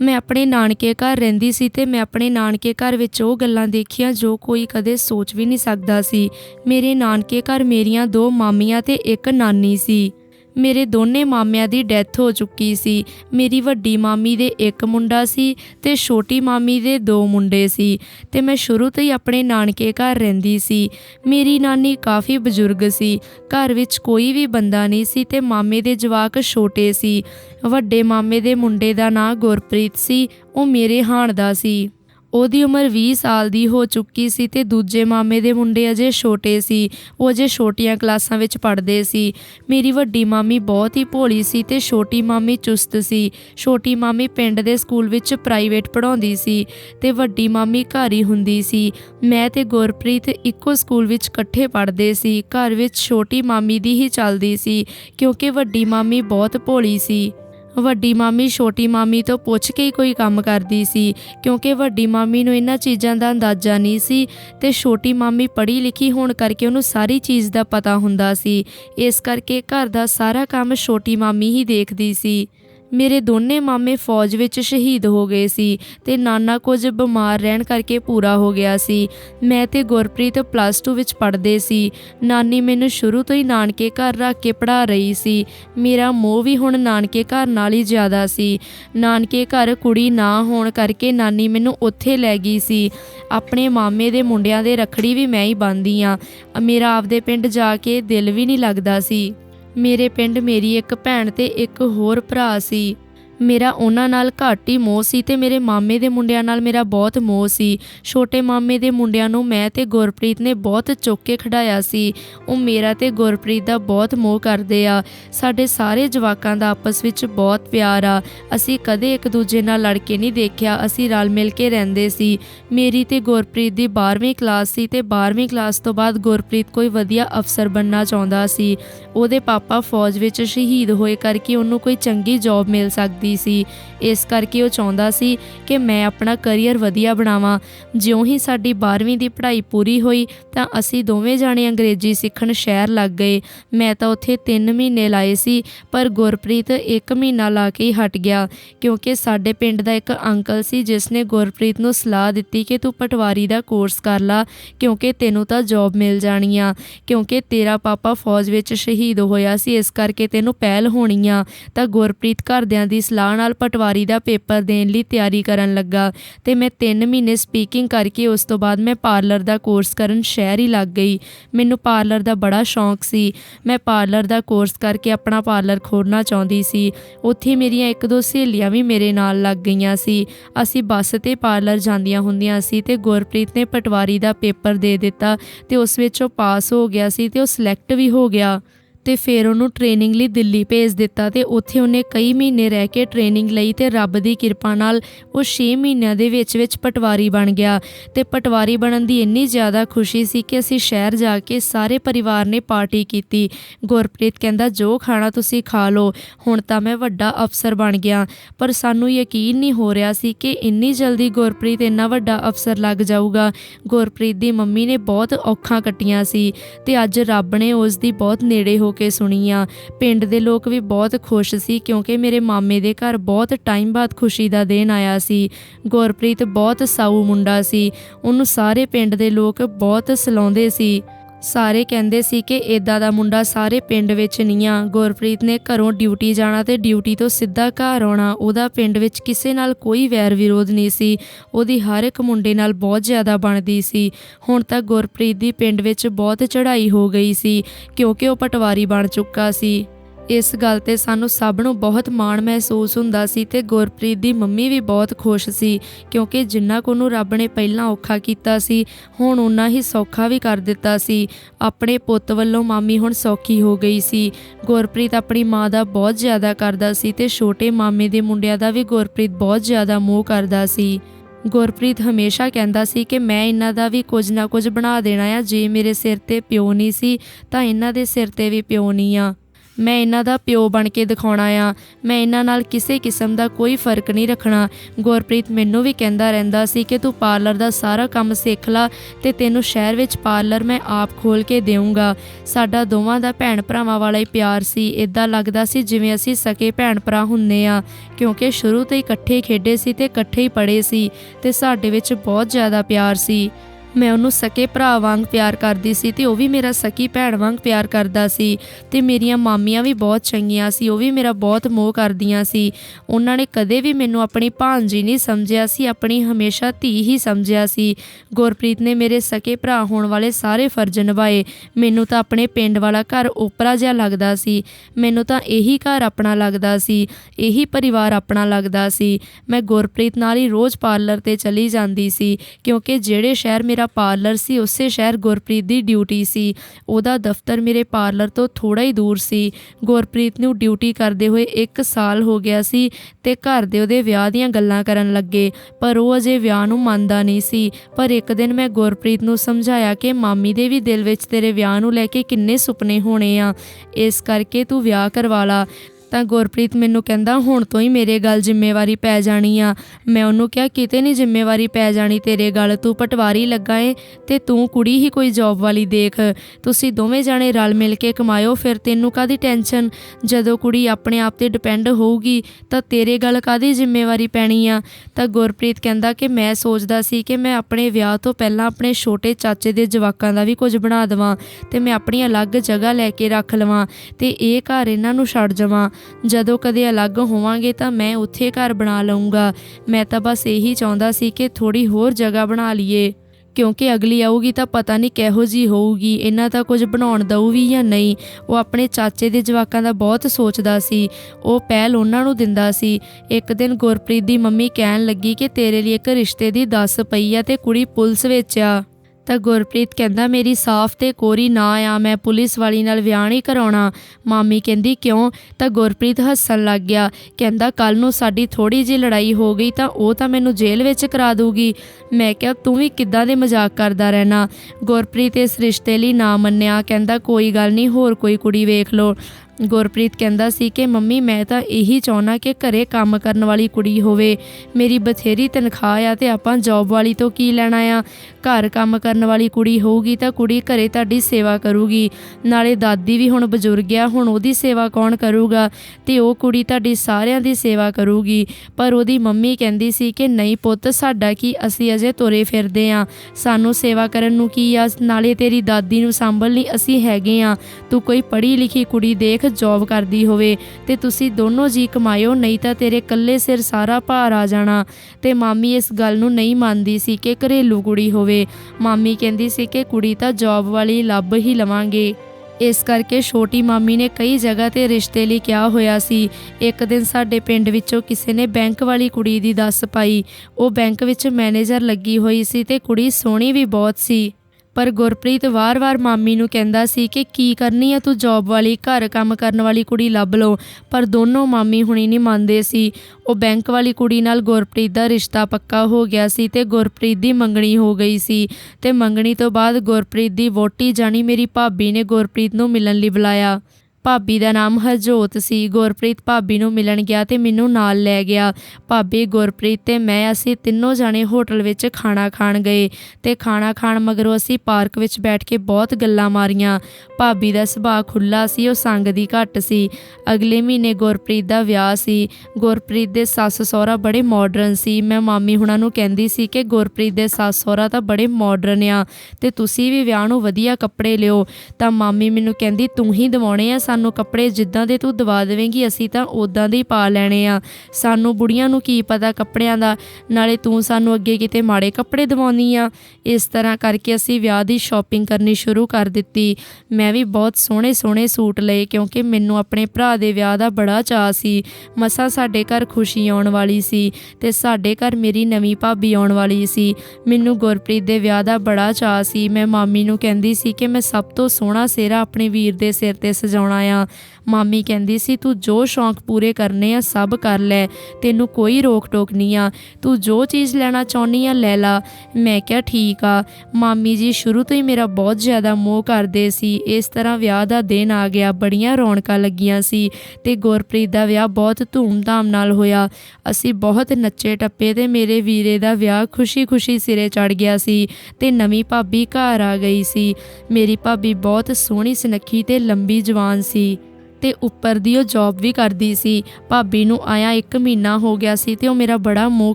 ਮੈਂ ਆਪਣੇ ਨਾਨਕੇ ਘਰ ਰਹਿੰਦੀ ਸੀ ਤੇ ਮੈਂ ਆਪਣੇ ਨਾਨਕੇ ਘਰ ਵਿੱਚ ਉਹ ਗੱਲਾਂ ਦੇਖੀਆਂ ਜੋ ਕੋਈ ਕਦੇ ਸੋਚ ਵੀ ਨਹੀਂ ਸਕਦਾ ਸੀ। ਮੇਰੇ ਨਾਨਕੇ ਘਰ ਮੇਰੀਆਂ ਦੋ ਮਾਮੀਆਂ ਤੇ ਇੱਕ ਨਾਨੀ ਸੀ। ਮੇਰੇ ਦੋਨੇ ਮਾਮਿਆਂ ਦੀ ਡੈਥ ਹੋ ਚੁੱਕੀ ਸੀ। ਮੇਰੀ ਵੱਡੀ ਮਾਮੀ ਦੇ ਇੱਕ ਮੁੰਡਾ ਸੀ ਤੇ ਛੋਟੀ ਮਾਮੀ ਦੇ ਦੋ ਮੁੰਡੇ ਸੀ ਤੇ ਮੈਂ ਸ਼ੁਰੂ ਤੋਂ ਹੀ ਆਪਣੇ ਨਾਨਕੇ ਘਰ ਰਹਿੰਦੀ ਸੀ। ਮੇਰੀ ਨਾਨੀ ਕਾਫੀ ਬਜ਼ੁਰਗ ਸੀ। ਘਰ ਵਿੱਚ ਕੋਈ ਵੀ ਬੰਦਾ ਨਹੀਂ ਸੀ ਤੇ ਮਾਮੇ ਦੇ ਜਵਾਕ ਛੋਟੇ ਸੀ। ਵੱਡੇ ਮਾਮੇ ਦੇ ਮੁੰਡੇ ਦਾ ਨਾਂ ਗੁਰਪ੍ਰੀਤ ਸੀ, ਉਹ ਮੇਰੇ ਹਾਣ ਦਾ ਸੀ। ਉਹਦੀ ਉਮਰ 20 ਸਾਲ ਦੀ ਹੋ ਚੁੱਕੀ ਸੀ ਤੇ ਦੂਜੇ ਮਾਮੇ ਦੇ ਮੁੰਡੇ ਅਜੇ ਛੋਟੇ ਸੀ। ਉਹ ਅਜੇ ਛੋਟੀਆਂ ਕਲਾਸਾਂ ਵਿੱਚ ਪੜ੍ਹਦੇ ਸੀ। ਮੇਰੀ ਵੱਡੀ ਮਾਮੀ ਬਹੁਤ ਹੀ ਭੋਲੀ ਸੀ ਤੇ ਛੋਟੀ ਮਾਮੀ ਚੁਸਤ ਸੀ। ਛੋਟੀ ਮਾਮੀ ਪਿੰਡ ਦੇ ਸਕੂਲ ਵਿੱਚ ਪ੍ਰਾਈਵੇਟ ਪੜ੍ਹਾਉਂਦੀ ਸੀ ਤੇ ਵੱਡੀ ਮਾਮੀ ਘਰ ਹੀ ਹੁੰਦੀ ਸੀ। ਮੈਂ ਤੇ ਗੁਰਪ੍ਰੀਤ ਇੱਕੋ ਸਕੂਲ ਵਿੱਚ ਇਕੱਠੇ ਪੜ੍ਹਦੇ ਸੀ। ਘਰ ਵਿੱਚ ਛੋਟੀ ਮਾਮੀ ਦੀ ਹੀ ਚੱਲਦੀ ਸੀ ਕਿਉਂਕਿ ਵੱਡੀ ਮਾਮੀ ਬਹੁਤ ਭੋਲੀ ਸੀ। ਵੱਡੀ ਮਾਮੀ ਛੋਟੀ ਮਾਮੀ ਤੋਂ ਪੁੱਛ ਕੇ ਹੀ ਕੋਈ ਕੰਮ ਕਰਦੀ ਸੀ, ਕਿਉਂਕਿ ਵੱਡੀ ਮਾਮੀ ਨੂੰ ਇਹਨਾਂ ਚੀਜ਼ਾਂ ਦਾ ਅੰਦਾਜ਼ਾ ਨਹੀਂ ਸੀ ਤੇ ਛੋਟੀ ਮਾਮੀ ਪੜ੍ਹੀ ਲਿਖੀ ਹੋਣ ਕਰਕੇ ਉਹਨੂੰ ਸਾਰੀ ਚੀਜ਼ ਦਾ ਪਤਾ ਹੁੰਦਾ ਸੀ। ਇਸ ਕਰਕੇ ਘਰ ਦਾ ਸਾਰਾ ਕੰਮ ਛੋਟੀ ਮਾਮੀ ਹੀ ਦੇਖਦੀ ਸੀ। ਮੇਰੇ ਦੋਨੇ ਮਾਮੇ ਫੌਜ ਵਿੱਚ ਸ਼ਹੀਦ ਹੋ ਗਏ ਸੀ ਤੇ ਨਾਨਾ ਕੁਝ ਬਿਮਾਰ ਰਹਿਣ ਕਰਕੇ ਪੂਰਾ ਹੋ ਗਿਆ ਸੀ। ਮੈਂ ਤੇ ਗੁਰਪ੍ਰੀਤ ਪਲੱਸ 2 ਵਿੱਚ ਪੜ੍ਹਦੇ ਸੀ। ਨਾਨੀ ਮੈਨੂੰ ਸ਼ੁਰੂ ਤੋਂ ਹੀ ਨਾਨਕੇ ਘਰ ਰੱਖ ਕੇ ਪੜ੍ਹਾ ਰਹੀ ਸੀ। ਮੇਰਾ ਮੋਹ ਵੀ ਹੁਣ ਨਾਨਕੇ ਘਰ ਨਾਲ ਹੀ ਜ਼ਿਆਦਾ ਸੀ। ਨਾਨਕੇ ਘਰ ਕੁੜੀ ਨਾ ਹੋਣ ਕਰਕੇ ਨਾਨੀ ਮੈਨੂੰ ਉੱਥੇ ਲੈ ਗਈ ਸੀ। ਆਪਣੇ ਮਾਮੇ ਦੇ ਮੁੰਡਿਆਂ ਦੇ ਰਖੜੀ ਵੀ ਮੈਂ ਹੀ ਬੰਨ੍ਹਦੀ ਆ ਮੇਰਾ ਆਪਦੇ ਪਿੰਡ ਜਾ ਕੇ ਦਿਲ ਵੀ ਨਹੀਂ ਲੱਗਦਾ ਸੀ। ਮੇਰੇ ਪਿੰਡ ਮੇਰੀ ਇੱਕ ਭੈਣ ਤੇ ਇੱਕ ਹੋਰ ਭਰਾ ਸੀ। ਮੇਰਾ ਉਹਨਾਂ ਨਾਲ ਘੱਟ ਹੀ ਮੋਹ ਸੀ ਤੇ ਮੇਰੇ ਮਾਮੇ ਦੇ ਮੁੰਡਿਆਂ ਨਾਲ ਮੇਰਾ ਬਹੁਤ ਮੋਹ ਸੀ। ਛੋਟੇ ਮਾਮੇ ਦੇ ਮੁੰਡਿਆਂ ਨੂੰ ਮੈਂ ਤੇ ਗੁਰਪ੍ਰੀਤ ਨੇ ਬਹੁਤ ਚੁੱਕ ਕੇ ਖੜਾਇਆ ਸੀ। ਉਹ ਮੇਰਾ ਤੇ ਗੁਰਪ੍ਰੀਤ ਦਾ ਬਹੁਤ ਮੋਹ ਕਰਦੇ ਆ। ਸਾਡੇ ਸਾਰੇ ਜਵਾਕਾਂ ਦਾ ਆਪਸ ਵਿੱਚ ਬਹੁਤ ਪਿਆਰ ਆ। ਅਸੀਂ ਕਦੇ ਇੱਕ ਦੂਜੇ ਨਾਲ ਲੜ ਕੇ ਨਹੀਂ ਦੇਖਿਆ। ਅਸੀਂ ਰਲ ਮਿਲ ਕੇ ਰਹਿੰਦੇ ਸੀ। ਮੇਰੀ ਤੇ ਗੁਰਪ੍ਰੀਤ ਦੀ 12ਵੀਂ ਕਲਾਸ ਸੀ ਤੇ 12ਵੀਂ ਕਲਾਸ ਤੋਂ ਬਾਅਦ ਗੁਰਪ੍ਰੀਤ ਕੋਈ ਵਧੀਆ ਅਫਸਰ ਬਣਨਾ ਚਾਹੁੰਦਾ ਸੀ। ਉਹਦੇ ਪਾਪਾ ਫੌਜ ਵਿੱਚ ਸ਼ਹੀਦ ਹੋਏ ਕਰਕੇ ਉਹਨੂੰ ਕੋਈ ਚੰਗੀ ਜੌਬ ਮਿਲ ਸਕਦੀ ਸੀ। ਇਸ ਕਰਕੇ ਉਹ ਚਾਹੁੰਦਾ ਸੀ ਕਿ ਮੈਂ ਆਪਣਾ ਕੈਰੀਅਰ ਵਧੀਆ ਬਣਾਵਾਂ। ਜਿਉਂ ਹੀ ਸਾਡੀ 12ਵੀਂ ਦੀ ਪੜ੍ਹਾਈ ਪੂਰੀ ਹੋਈ ਤਾਂ ਅਸੀਂ ਦੋਵੇਂ ਜਾਣੇ ਅੰਗਰੇਜ਼ੀ ਸਿੱਖਣ ਸ਼ਹਿਰ ਲੱਗ ਗਏ। ਮੈਂ ਤਾਂ ਉੱਥੇ 3 ਮਹੀਨੇ ਲਾਏ ਸੀ, ਪਰ ਗੁਰਪ੍ਰੀਤ 1 ਮਹੀਨਾ ਲਾ ਕੇ ਹਟ ਗਿਆ, ਕਿਉਂਕਿ ਸਾਡੇ ਪਿੰਡ ਦਾ ਇੱਕ ਅੰਕਲ ਸੀ ਜਿਸ ਨੇ ਗੁਰਪ੍ਰੀਤ ਨੂੰ ਸਲਾਹ ਦਿੱਤੀ ਕਿ ਤੂੰ ਪਟਵਾਰੀ ਦਾ ਕੋਰਸ ਕਰ ਲਾ, ਕਿਉਂਕਿ ਤੈਨੂੰ ਤਾਂ ਜੌਬ ਮਿਲ ਜਾਣੀ ਆ ਕਿਉਂਕਿ ਤੇਰਾ ਪਾਪਾ ਫੌਜ ਵਿੱਚ ਸ਼ਹੀਦ ਹੋਇਆ ਸੀ, ਇਸ ਕਰਕੇ ਤੈਨੂੰ ਪਹਿਲ ਹੋਣੀ ਆ। ਤਾਂ ਗੁਰਪ੍ਰੀਤ ਘਰਦਿਆਂ ਦੀ ਸਲਾਹ ਨਾਲ ਪਟਵਾਰੀ ਦਾ ਪੇਪਰ ਦੇਣ ਲਈ ਤਿਆਰੀ ਕਰਨ ਲੱਗਾ ਤੇ ਮੈਂ 3 ਮਹੀਨੇ ਸਪੀਕਿੰਗ ਕਰਕੇ ਉਸ ਤੋਂ ਬਾਅਦ ਮੈਂ ਪਾਰਲਰ ਦਾ ਕੋਰਸ ਕਰਨ ਸ਼ਹਿਰ ਹੀ ਲੱਗ ਗਈ। ਮੈਨੂੰ ਪਾਰਲਰ ਦਾ ਬੜਾ ਸ਼ੌਂਕ ਸੀ। ਮੈਂ ਪਾਰਲਰ ਦਾ ਕੋਰਸ ਕਰਕੇ ਆਪਣਾ ਪਾਰਲਰ ਖੋਲ੍ਹਣਾ ਚਾਹੁੰਦੀ ਸੀ। ਉੱਥੇ ਮੇਰੀਆਂ ਇੱਕ ਦੋ ਸਹੇਲੀਆਂ ਵੀ ਮੇਰੇ ਨਾਲ ਲੱਗ ਗਈਆਂ ਸੀ। ਅਸੀਂ ਬੱਸ ਤੇ ਪਾਰਲਰ ਜਾਂਦੀਆਂ ਹੁੰਦੀਆਂ ਸੀ ਤੇ ਗੁਰਪ੍ਰੀਤ ਨੇ ਪਟਵਾਰੀ ਦਾ ਪੇਪਰ ਦੇ ਦਿੱਤਾ ਤੇ ਉਸ ਵਿੱਚ ਉਹ ਪਾਸ ਹੋ ਗਿਆ ਸੀ ਤੇ ਉਹ ਸਿਲੈਕਟ ਵੀ ਹੋ ਗਿਆ। ਤੇ ਫਿਰ ਉਹਨੂੰ ਟ੍ਰੇਨਿੰਗ ਲਈ ਦਿੱਲੀ ਭੇਜ ਦਿੱਤਾ ਤੇ ਉੱਥੇ ਉਹਨੇ ਕਈ ਮਹੀਨੇ ਰਹਿ ਕੇ ਟ੍ਰੇਨਿੰਗ ਲਈ ਤੇ ਰੱਬ ਦੀ ਕਿਰਪਾ ਨਾਲ ਉਹ 6 ਮਹੀਨਿਆਂ ਦੇ ਵਿੱਚ ਵਿੱਚ ਪਟਵਾਰੀ ਬਣ ਗਿਆ। ਤੇ ਪਟਵਾਰੀ ਬਣਨ ਦੀ ਇੰਨੀ ਜ਼ਿਆਦਾ ਖੁਸ਼ੀ ਸੀ ਕਿ ਅਸੀਂ ਸ਼ਹਿਰ ਜਾ ਕੇ ਸਾਰੇ ਪਰਿਵਾਰ ਨੇ ਪਾਰਟੀ ਕੀਤੀ। ਗੁਰਪ੍ਰੀਤ ਕਹਿੰਦਾ, ਜੋ ਖਾਣਾ ਤੁਸੀਂ ਖਾ ਲਓ, ਹੁਣ ਤਾਂ ਮੈਂ ਵੱਡਾ ਅਫਸਰ ਬਣ ਗਿਆ। ਪਰ ਸਾਨੂੰ ਯਕੀਨ ਨਹੀਂ ਹੋ ਰਿਹਾ ਸੀ ਕਿ ਇੰਨੀ ਜਲਦੀ ਗੁਰਪ੍ਰੀਤ ਇੰਨਾ ਵੱਡਾ ਅਫਸਰ ਲੱਗ ਜਾਊਗਾ। ਗੁਰਪ੍ਰੀਤ ਦੀ ਮੰਮੀ ਨੇ ਬਹੁਤ ਔਖਾਂ ਕੱਟੀਆਂ ਸੀ ਤੇ ਅੱਜ ਰੱਬ ਨੇ ਉਸ ਦੀ ਬਹੁਤ ਨੇੜੇ ਹੋ ਕੇ ਸੁਣੀ ਪਿੰਡ ਦੇ ਲੋਕ ਵੀ ਬਹੁਤ ਖੁਸ਼ ਸੀ ਕਿਉਂਕਿ ਮੇਰੇ ਮਾਮੇ ਦੇ ਘਰ ਬਹੁਤ ਟਾਈਮ ਬਾਅਦ ਖੁਸ਼ੀ ਦਾ ਦਿਨ ਆਇਆ ਸੀ। ਗੁਰਪ੍ਰੀਤ ਬਹੁਤ ਸਾਊ ਮੁੰਡਾ ਸੀ। ਉਹਨੂੰ ਸਾਰੇ ਪਿੰਡ ਦੇ ਲੋਕ ਬਹੁਤ ਸਲਾਉਂਦੇ ਸੀ। ਸਾਰੇ ਕਹਿੰਦੇ ਸੀ ਕਿ ਇਦਾਂ ਦਾ ਮੁੰਡਾ ਸਾਰੇ ਪਿੰਡ ਵਿੱਚ ਨਹੀਂ ਆ। ਗੁਰਪ੍ਰੀਤ ਨੇ ਘਰੋਂ ਡਿਊਟੀ ਜਾਣਾ ਤੇ ਡਿਊਟੀ ਤੋਂ ਸਿੱਧਾ ਘਰ ਆਉਣਾ। ਉਹਦਾ ਪਿੰਡ ਵਿੱਚ ਕਿਸੇ ਨਾਲ ਕੋਈ ਵੈਰ ਵਿਰੋਧ ਨਹੀਂ ਸੀ। ਉਹਦੀ ਹਰ ਇੱਕ ਮੁੰਡੇ ਨਾਲ ਬਹੁਤ ਜ਼ਿਆਦਾ ਬਣਦੀ ਸੀ। ਹੁਣ ਤਾਂ ਗੁਰਪ੍ਰੀਤ ਦੀ ਪਿੰਡ ਵਿੱਚ ਬਹੁਤ ਚੜ੍ਹਾਈ ਹੋ ਗਈ ਸੀ ਕਿਉਂਕਿ ਉਹ ਪਟਵਾਰੀ ਬਣ ਚੁੱਕਾ ਸੀ। ਇਸ ਗੱਲ ਤੇ ਸਾਨੂੰ ਸਭ ਨੂੰ ਬਹੁਤ ਮਾਣ ਮਹਿਸੂਸ ਹੁੰਦਾ ਸੀ ਤੇ ਗੁਰਪ੍ਰੀਤ ਦੀ ਮੰਮੀ ਵੀ ਬਹੁਤ ਖੁਸ਼ ਸੀ, ਕਿਉਂਕਿ ਜਿੰਨਾ ਕੋ ਨੂੰ ਰੱਬ ਨੇ ਪਹਿਲਾਂ ਔਖਾ ਕੀਤਾ ਸੀ, ਹੁਣ ਉਨਾ ਹੀ ਸੌਖਾ ਵੀ ਕਰ ਦਿੱਤਾ ਸੀ। ਆਪਣੇ ਪੁੱਤ ਵੱਲੋਂ ਮਾਮੀ ਹੁਣ ਸੌਖੀ ਹੋ ਗਈ ਸੀ। ਗੁਰਪ੍ਰੀਤ ਆਪਣੀ ਮਾਂ ਦਾ ਬਹੁਤ ਜ਼ਿਆਦਾ ਕਰਦਾ ਸੀ ਤੇ ਛੋਟੇ ਮਾਮੇ ਦੇ ਮੁੰਡਿਆਂ ਦਾ ਵੀ ਗੁਰਪ੍ਰੀਤ ਬਹੁਤ ਜ਼ਿਆਦਾ ਮੋਹ ਕਰਦਾ ਸੀ। ਗੁਰਪ੍ਰੀਤ ਹਮੇਸ਼ਾ ਕਹਿੰਦਾ ਸੀ ਕਿ ਮੈਂ ਇਹਨਾਂ ਦਾ ਵੀ ਕੁਝ ਨਾ ਕੁਝ ਬਣਾ ਦੇਣਾ ਆ, ਜੇ ਮੇਰੇ ਸਿਰ ਤੇ ਪਿਓ ਨਹੀਂ ਸੀ, ਤਾਂ ਇਹਨਾਂ ਦੇ ਸਿਰ ਤੇ ਵੀ ਪਿਓ ਨਹੀਂ ਆ। ਮੈਂ ਇਹਨਾਂ ਦਾ ਪਿਓ ਬਣ ਕੇ ਦਿਖਾਉਣਾ ਆ। ਮੈਂ ਇਹਨਾਂ ਨਾਲ ਕਿਸੇ ਕਿਸਮ ਦਾ ਕੋਈ ਫ਼ਰਕ ਨਹੀਂ ਰੱਖਣਾ। ਗੁਰਪ੍ਰੀਤ ਮੈਨੂੰ ਵੀ ਕਹਿੰਦਾ ਰਹਿੰਦਾ ਸੀ ਕਿ ਤੂੰ ਪਾਰਲਰ ਦਾ ਸਾਰਾ ਕੰਮ ਸਿੱਖ ਲੈ ਤੇ ਤੈਨੂੰ ਸ਼ਹਿਰ ਵਿੱਚ ਪਾਰਲਰ ਮੈਂ ਆਪ ਖੋਲ ਕੇ ਦੇਵਾਂਗਾ ਸਾਡਾ ਦੋਵਾਂ ਦਾ ਭੈਣ ਭਰਾਵਾਂ ਵਾਲਾ ਹੀ ਪਿਆਰ ਸੀ। ਇਦਾਂ ਲੱਗਦਾ ਸੀ ਜਿਵੇਂ ਅਸੀਂ ਸਕੇ ਭੈਣ ਭਰਾ ਹੁੰਨੇ ਆ। ਕਿਉਂਕਿ ਸ਼ੁਰੂ ਤੋਂ ਹੀ ਇਕੱਠੇ ਖੇਡੇ ਸੀ ਤੇ ਇਕੱਠੇ ਹੀ ਪੜ੍ਹੇ ਸੀ ਤੇ ਸਾਡੇ ਵਿੱਚ ਬਹੁਤ ਜ਼ਿਆਦਾ ਪਿਆਰ ਸੀ। ਮੈਂ ਉਹਨੂੰ ਸਕੇ ਭਰਾ ਵਾਂਗ ਪਿਆਰ ਕਰਦੀ ਸੀ ਤੇ ਉਹ ਵੀ ਮੇਰਾ ਸਕੀ ਭੈਣ ਵਾਂਗ ਪਿਆਰ ਕਰਦਾ ਸੀ ਤੇ ਮੇਰੀਆਂ ਮਾਮੀਆਂ ਵੀ ਬਹੁਤ ਚੰਗੀਆਂ ਸੀ, ਉਹ ਵੀ ਮੇਰਾ ਬਹੁਤ ਮੋਹ ਕਰਦੀਆਂ ਸੀ। ਉਹਨਾਂ ਨੇ ਕਦੇ ਵੀ ਮੈਨੂੰ ਆਪਣੀ ਭਾਂਜੀ ਨਹੀਂ ਸਮਝਿਆ ਸੀ, ਆਪਣੀ ਹਮੇਸ਼ਾ ਧੀ ਹੀ ਸਮਝਿਆ ਸੀ। ਗੁਰਪ੍ਰੀਤ ਨੇ ਮੇਰੇ ਸਕੇ ਭਰਾ ਹੋਣ ਵਾਲੇ ਸਾਰੇ ਫਰਜ਼ ਨਿਭਾਏ। ਮੈਨੂੰ ਤਾਂ ਆਪਣੇ ਪਿੰਡ ਵਾਲਾ ਘਰ ਓਪਰਾ ਜਿਹਾ ਲੱਗਦਾ ਸੀ। ਮੈਨੂੰ ਤਾਂ ਇਹੀ ਘਰ ਆਪਣਾ ਲੱਗਦਾ ਸੀ, ਇਹੀ ਪਰਿਵਾਰ ਆਪਣਾ ਲੱਗਦਾ ਸੀ। ਮੈਂ ਗੁਰਪ੍ਰੀਤ ਨਾਲ ਹੀ ਰੋਜ਼ ਪਾਰਲਰ ਤੇ ਚਲੀ ਜਾਂਦੀ ਸੀ, ਕਿਉਂਕਿ ਜਿਹੜੇ ਸ਼ਹਿਰ ਮੇਰਾ ਪਾਰਲਰ ਸੀ, ਉਸੇ ਸ਼ਹਿਰ ਗੁਰਪ੍ਰੀਤ ਦੀ ਡਿਊਟੀ ਸੀ। ਉਹਦਾ ਦਫ਼ਤਰ ਮੇਰੇ ਪਾਰਲਰ ਤੋਂ ਥੋੜਾ ਹੀ ਦੂਰ ਸੀ। ਗੁਰਪ੍ਰੀਤ ਨੂੰ ਡਿਊਟੀ ਕਰਦੇ ਹੋਏ 1 ਸਾਲ ਹੋ ਗਿਆ ਸੀ ਤੇ ਘਰ ਦੇ ਉਹਦੇ ਵਿਆਹ ਦੀਆਂ ਗੱਲਾਂ ਕਰਨ ਲੱਗੇ। ਪਰ ਉਹ ਅਜੇ ਵਿਆਹ ਨੂੰ ਮੰਨਦਾ ਨਹੀਂ ਸੀ। ਪਰ ਇੱਕ ਦਿਨ ਮੈਂ ਗੁਰਪ੍ਰੀਤ ਨੂੰ ਸਮਝਾਇਆ ਕਿ ਮਾਮੀ ਦੇ ਵੀ ਦਿਲ ਵਿੱਚ ਤੇਰੇ ਵਿਆਹ ਨੂੰ ਲੈ ਕੇ ਕਿੰਨੇ ਸੁਪਨੇ ਹੋਣੇ ਆ। ਇਸ ਕਰਕੇ ਤੂੰ ਵਿਆਹ ਕਰਵਾ ਲਾ। ਤਾਂ ਗੁਰਪ੍ਰੀਤ ਮੈਨੂੰ ਕਹਿੰਦਾ, ਹੁਣ ਤੋਂ ਹੀ ਮੇਰੇ ਗੱਲ ਜ਼ਿੰਮੇਵਾਰੀ ਪੈ ਜਾਣੀ ਆ। ਮੈਂ ਉਹਨੂੰ ਕਿਹਾ, ਕਿਤੇ ਨਹੀਂ ਜ਼ਿੰਮੇਵਾਰੀ ਪੈ ਜਾਣੀ ਤੇਰੇ ਗੱਲ? ਤੂੰ ਪਟਵਾਰੀ ਲੱਗਾ ਏ ਤੇ ਤੂੰ ਕੁੜੀ ਹੀ ਕੋਈ ਜੌਬ ਵਾਲੀ ਦੇਖ। ਤੁਸੀਂ ਦੋਵੇਂ ਜਾਣੇ ਰਲ ਮਿਲ ਕੇ ਕਮਾਇਓ, ਫਿਰ ਤੈਨੂੰ ਕਾਦੀ ਟੈਨਸ਼ਨ ਜਦੋਂ ਕੁੜੀ ਆਪਣੇ ਆਪ ਤੇ ਡਿਪੈਂਡ ਹੋਊਗੀ, ਤਾਂ ਤੇਰੇ ਗੱਲ ਕਾਦੀ ਜ਼ਿੰਮੇਵਾਰੀ ਪੈਣੀ ਆ? ਤਾਂ ਗੁਰਪ੍ਰੀਤ ਕਹਿੰਦਾ ਕਿ ਮੈਂ ਸੋਚਦਾ ਸੀ ਕਿ ਮੈਂ ਆਪਣੇ ਵਿਆਹ ਤੋਂ ਪਹਿਲਾਂ ਆਪਣੇ ਛੋਟੇ ਚਾਚੇ ਦੇ ਜਵਾਕਾਂ ਦਾ ਵੀ ਕੁਝ ਬਣਾ ਦੇਵਾਂ ਤੇ ਮੈਂ ਆਪਣੀ ਅਲੱਗ ਜਗ੍ਹਾ ਲੈ ਕੇ ਰੱਖ ਲਵਾਂ ਤੇ ਇਹ ਘਰ ਇਹਨਾਂ ਨੂੰ ਛੱਡ ਜਾਵਾਂ। ਜਦੋਂ ਕਦੇ ਅਲੱਗ ਹੋਵਾਂਗੇ ਤਾਂ ਮੈਂ ਉੱਥੇ ਘਰ ਬਣਾ ਲਵਾਂਗਾ ਮੈਂ ਤਾਂ ਬਸ ਇਹੀ ਚਾਹੁੰਦਾ ਸੀ ਕਿ ਥੋੜੀ ਹੋਰ ਜਗ੍ਹਾ ਬਣਾ ਲਈਏ। ਕਿਉਂਕਿ ਅਗਲੀ ਆਊਗੀ ਤਾਂ ਪਤਾ ਨਹੀਂ ਕਿਹੋ ਜੀ ਹੋਊਗੀ, ਇਹਨਾਂ ਤਾਂ ਕੁਝ ਬਣਾਉਣ ਦਊ ਵੀ ਜਾਂ ਨਹੀਂ। ਉਹ ਆਪਣੇ ਚਾਚੇ ਦੇ ਜਵਾਕਾਂ ਦਾ ਬਹੁਤ ਸੋਚਦਾ ਸੀ। ਉਹ ਪਹਿਲ ਉਹਨਾਂ ਨੂੰ ਦਿੰਦਾ ਸੀ। ਇੱਕ ਦਿਨ ਗੁਰਪ੍ਰੀਤ ਦੀ ਮੰਮੀ ਕਹਿਣ ਲੱਗੀ ਕਿ ਤੇਰੇ ਲਈ ਇੱਕ ਰਿਸ਼ਤੇ ਦੀ ਦੱਸ ਪਈ ਆ ਤੇ ਕੁੜੀ ਪੁਲਿਸ ਵਿੱਚ ਆ। ਤਾਂ ਗੁਰਪ੍ਰੀਤ ਕਹਿੰਦਾ, ਮੇਰੀ ਸਾਫ਼ ਤੇ ਕੋਰੀ ਨਾ ਆ, ਮੈਂ ਪੁਲਿਸ ਵਾਲੀ ਨਾਲ ਵਿਆਹ ਨਹੀਂ ਕਰਾਉਣਾ। ਮਾਮੀ ਕਹਿੰਦੀ, ਕਿਉਂ? ਤਾਂ ਗੁਰਪ੍ਰੀਤ ਹੱਸਣ ਲੱਗ ਗਿਆ। ਕਹਿੰਦਾ ਕੱਲ ਨੂੰ ਸਾਡੀ ਥੋੜੀ ਜਿਹੀ ਲੜਾਈ ਹੋ ਗਈ ਤਾਂ ਉਹ ਤਾਂ ਮੈਨੂੰ ਜੇਲ੍ਹ ਵਿੱਚ ਕਰਾ ਦੂਗੀ। ਮੈਂ ਕਿਹਾ, ਤੂੰ ਵੀ ਕਿੱਦਾਂ ਦੇ ਮਜ਼ਾਕ ਕਰਦਾ ਰਹਿਣਾ? ਗੁਰਪ੍ਰੀਤ ਇਸ ਰਿਸ਼ਤੇ ਲਈ ਨਾ ਮੰਨਿਆ। ਕਹਿੰਦਾ, ਕੋਈ ਗੱਲ ਨਹੀਂ, ਹੋਰ ਕੋਈ ਕੁੜੀ ਵੇਖ ਲਓ। ਗੁਰਪ੍ਰੀਤ ਕਹਿੰਦਾ ਸੀ ਕਿ, ਮੰਮੀ, ਮੈਂ ਤਾਂ ਇਹੀ ਚਾਹੁੰਨਾ ਕਿ ਘਰੇ ਕੰਮ ਕਰਨ ਵਾਲੀ ਕੁੜੀ ਹੋਵੇ। ਮੇਰੀ ਬਥੇਰੀ ਤਨਖਾਹ ਆ ਤੇ ਆਪਾਂ ਜੌਬ ਵਾਲੀ ਤੋਂ ਕੀ ਲੈਣਾ ਆ? ਘਰ ਕੰਮ ਕਰਨ ਵਾਲੀ ਕੁੜੀ ਹੋਊਗੀ ਤਾਂ ਕੁੜੀ ਘਰੇ ਤੁਹਾਡੀ ਸੇਵਾ ਕਰੂਗੀ। ਨਾਲੇ ਦਾਦੀ ਵੀ ਹੁਣ ਬਜ਼ੁਰਗ ਆ, ਹੁਣ ਉਹਦੀ ਸੇਵਾ ਕੌਣ ਕਰੂਗਾ? ਤੇ ਉਹ ਕੁੜੀ ਤੁਹਾਡੀ ਸਾਰਿਆਂ ਦੀ ਸੇਵਾ ਕਰੂਗੀ। ਪਰ ਉਹਦੀ ਮੰਮੀ ਕਹਿੰਦੀ ਸੀ ਕਿ, ਨਹੀਂ ਪੁੱਤ, ਸਾਡਾ ਕੀ, ਅਸੀਂ ਅਜੇ ਤੁਰੇ ਫਿਰਦੇ ਆ। ਸਾਨੂੰ ਸੇਵਾ ਕਰਨ ਨੂੰ ਕੀ ਆ? ਨਾਲੇ ਤੇਰੀ ਦਾਦੀ ਨੂੰ ਸੰਭਲ ਲਈ ਅਸੀਂ ਹੈਗੇ ਆ। ਤੂੰ ਕੋਈ ਪੜ੍ਹੀ ਲਿਖੀ ਕੁੜੀ ਦੇਖ ਜੌਬ ਕਰਦੀ ਹੋਵੇ ਤੇ ਤੁਸੀਂ ਦੋਨੋਂ ਜੀ ਕਮਾਇਓ, ਨਹੀਂ ਤਾਂ ਤੇਰੇ ਇਕੱਲੇ ਸਿਰ ਸਾਰਾ ਭਾਰ ਆ ਜਾਣਾ। ਤੇ ਮਾਮੀ ਇਸ ਗੱਲ ਨੂੰ ਨਹੀਂ ਮੰਨਦੀ ਸੀ ਕਿ ਘਰੇਲੂ ਕੁੜੀ ਹੋਵੇ। ਮਾਮੀ ਕਹਿੰਦੀ ਸੀ ਕਿ ਕੁੜੀ ਤਾਂ ਜੌਬ ਵਾਲੀ ਲੱਭ ਹੀ ਲਵਾਂਗੇ। ਇਸ ਕਰਕੇ ਛੋਟੀ ਮਾਮੀ ਨੇ ਕਈ ਜਗ੍ਹਾ ਤੇ ਰਿਸ਼ਤੇ ਲਈ ਕਿਹਾ ਹੋਇਆ ਸੀ। ਇੱਕ ਦਿਨ ਸਾਡੇ ਪਿੰਡ ਵਿੱਚੋਂ ਕਿਸੇ ਨੇ ਬੈਂਕ ਵਾਲੀ ਕੁੜੀ ਦੀ ਦੱਸ ਪਾਈ। ਉਹ ਬੈਂਕ ਵਿੱਚ ਮੈਨੇਜਰ ਲੱਗੀ ਹੋਈ ਸੀ ਤੇ ਕੁੜੀ ਸੋਹਣੀ ਵੀ ਬਹੁਤ ਸੀ। ਪਰ ਗੁਰਪ੍ਰੀਤ ਵਾਰ-ਵਾਰ ਮਾਮੀ ਨੂੰ ਕਹਿੰਦਾ ਸੀ ਕਿ ਕੀ ਕਰਨੀ ਆ, ਤੂੰ ਜੌਬ ਵਾਲੀ, ਘਰ ਕੰਮ ਕਰਨ ਵਾਲੀ ਕੁੜੀ ਲੱਭ ਲਓ। ਪਰ ਦੋਨੋਂ ਮਾਮੀ ਹੁਣੀ ਨਹੀਂ ਮੰਨਦੇ ਸੀ। ਉਹ ਬੈਂਕ ਵਾਲੀ ਕੁੜੀ ਨਾਲ ਗੁਰਪ੍ਰੀਤ ਦਾ ਰਿਸ਼ਤਾ ਪੱਕਾ ਹੋ ਗਿਆ ਸੀ ਤੇ ਗੁਰਪ੍ਰੀਤ ਦੀ ਮੰਗਣੀ ਹੋ ਗਈ ਸੀ। ਤੇ ਮੰਗਣੀ ਤੋਂ ਬਾਅਦ ਗੁਰਪ੍ਰੀਤ ਦੀ ਵੋਟੀ ਜਾਣੀ ਮੇਰੀ ਭਾਬੀ ਨੇ ਗੁਰਪ੍ਰੀਤ ਨੂੰ ਮਿਲਣ ਲਈ ਬੁਲਾਇਆ। ਭਾਬੀ ਦਾ ਨਾਮ ਹਰਜੋਤ ਸੀ। ਗੁਰਪ੍ਰੀਤ ਭਾਬੀ ਨੂੰ ਮਿਲਣ ਗਿਆ ਤੇ ਮੈਨੂੰ ਨਾਲ ਲੈ ਗਿਆ। ਭਾਬੀ, ਗੁਰਪ੍ਰੀਤ ਤੇ ਮੈਂ ਅਸੀਂ ਤਿੰਨੋਂ ਜਾਣੇ ਹੋਟਲ ਵਿੱਚ ਖਾਣਾ ਖਾਣ ਗਏ ਤੇ ਖਾਣਾ ਖਾਣ ਮਗਰੋਂ ਅਸੀਂ ਪਾਰਕ ਵਿੱਚ ਬੈਠ ਕੇ ਬਹੁਤ ਗੱਲਾਂ ਮਾਰੀਆਂ। ਭਾਬੀ ਦਾ ਸੁਭਾਅ ਖੁੱਲਾ ਸੀ, ਉਹ ਸੰਗ ਦੀ ਘੱਟ ਸੀ। ਅਗਲੇ ਮਹੀਨੇ ਗੁਰਪ੍ਰੀਤ ਦਾ ਵਿਆਹ ਸੀ। ਗੁਰਪ੍ਰੀਤ ਦੇ ਸੱਸ ਸਹੁਰਾ ਬੜੇ ਮਾਡਰਨ ਸੀ। ਮੈਂ ਮਾਮੀ ਹੁਣਾਂ ਨੂੰ ਕਹਿੰਦੀ ਸੀ ਕਿ ਗੁਰਪ੍ਰੀਤ ਦੇ ਸੱਸ ਸਹੁਰਾ ਤਾਂ ਬੜੇ ਮਾਡਰਨ ਆ ਤੇ ਤੁਸੀਂ ਵੀ ਵਿਆਹ ਨੂੰ ਵਧੀਆ ਕੱਪੜੇ ਲਿਓ। ਤਾਂ ਮਾਮੀ ਮੈਨੂੰ ਕਹਿੰਦੀ, ਤੂੰ ਹੀ ਦਿਵਾਉਣੇ ਆ ਸਾਨੂੰ ਕੱਪੜੇ ਜਿੱਦਾਂ ਦੇ ਤੂੰ ਦਵਾ ਦੇਵੇਂਗੀ, ਅਸੀਂ ਤਾਂ ਉਦਾਂ ਦੇ ਹੀ ਪਾ ਲੈਣੇ ਆ। ਸਾਨੂੰ ਬੁੜੀਆਂ ਨੂੰ ਕੀ ਪਤਾ ਕੱਪੜਿਆਂ ਦਾ, ਨਾਲੇ ਤੂੰ ਸਾਨੂੰ ਅੱਗੇ ਕਿਤੇ ਮਾੜੇ ਕੱਪੜੇ ਦਵਾਉਣੀ ਆ। ਇਸ ਤਰ੍ਹਾਂ ਕਰਕੇ ਅਸੀਂ ਵਿਆਹ ਦੀ ਸ਼ਾਪਿੰਗ ਕਰਨੀ ਸ਼ੁਰੂ ਕਰ ਦਿੱਤੀ। ਮੈਂ ਵੀ ਬਹੁਤ ਸੋਹਣੇ ਸੋਹਣੇ ਸੂਟ ਲਏ, ਕਿਉਂਕਿ ਮੈਨੂੰ ਆਪਣੇ ਭਰਾ ਦੇ ਵਿਆਹ ਦਾ ਬੜਾ ਚਾਅ ਸੀ। ਮਸਾ ਸਾਡੇ ਘਰ ਖੁਸ਼ੀ ਆਉਣ ਵਾਲੀ ਸੀ ਤੇ ਸਾਡੇ ਘਰ ਮੇਰੀ ਨਵੀਂ ਭਾਬੀ ਆਉਣ ਵਾਲੀ ਸੀ। ਮੈਨੂੰ ਗੁਰਪ੍ਰੀਤ ਦੇ ਵਿਆਹ ਦਾ ਬੜਾ ਚਾਅ ਸੀ। ਮੈਂ ਮਾਮੀ ਨੂੰ ਕਹਿੰਦੀ ਸੀ ਕਿ ਮੈਂ ਸਭ ਤੋਂ ਸੋਹਣਾ ਸਿਹਰਾ ਆਪਣੇ ਵੀਰ ਦੇ ਸਿਰ ਤੇ ਸਜਾਉਣਾ ਆ ਮਾਮੀ ਕਹਿੰਦੀ ਸੀ, ਤੂੰ ਜੋ ਸ਼ੌਂਕ ਪੂਰੇ ਕਰਨੇ ਆ, ਸਭ ਕਰ ਲੈ। ਤੈਨੂੰ ਕੋਈ ਰੋਕ ਟੋਕ ਨਹੀਂ ਆ। ਤੂੰ ਜੋ ਚੀਜ਼ ਲੈਣਾ ਚਾਹੁੰਦੀ ਆ, ਲੈ ਲਾ। ਮੈਂ ਕਿਹਾ, ਠੀਕ ਆ। ਮਾਮੀ ਜੀ ਸ਼ੁਰੂ ਤੋਂ ਹੀ ਮੇਰਾ ਬਹੁਤ ਜ਼ਿਆਦਾ ਮੋਹ ਕਰਦੇ ਸੀ। ਇਸ ਤਰ੍ਹਾਂ ਵਿਆਹ ਦਾ ਦਿਨ ਆ ਗਿਆ, ਬੜੀਆਂ ਰੌਣਕਾਂ ਲੱਗੀਆਂ ਸੀ ਤੇ ਗੁਰਪ੍ਰੀਤ ਦਾ ਵਿਆਹ ਬਹੁਤ ਧੂਮ-ਧਾਮ ਨਾਲ ਹੋਇਆ। ਅਸੀਂ ਬਹੁਤ ਨੱਚੇ ਟੱਪੇ ਤੇ ਮੇਰੇ ਵੀਰੇ ਦਾ ਵਿਆਹ ਖੁਸ਼ੀ-ਖੁਸ਼ੀ ਸਿਰੇ ਚੜ ਗਿਆ ਸੀ ਤੇ ਨਵੀਂ ਭਾਬੀ ਘਰ ਆ ਗਈ ਸੀ। ਮੇਰੀ ਭਾਬੀ ਬਹੁਤ ਸੋਹਣੀ, ਸੁਨੱਖੀ ਤੇ ਲੰਬੀ ਜਵਾਨ ਸੀ। ਤੇ ਉੱਪਰ ਦੀ ਉਹ ਜੌਬ ਵੀ ਕਰਦੀ ਸੀ। ਭਾਬੀ ਨੂੰ ਆਇਆ 1 ਮਹੀਨਾ ਹੋ ਗਿਆ ਸੀ ਤੇ ਉਹ ਮੇਰਾ ਬੜਾ ਮੋਹ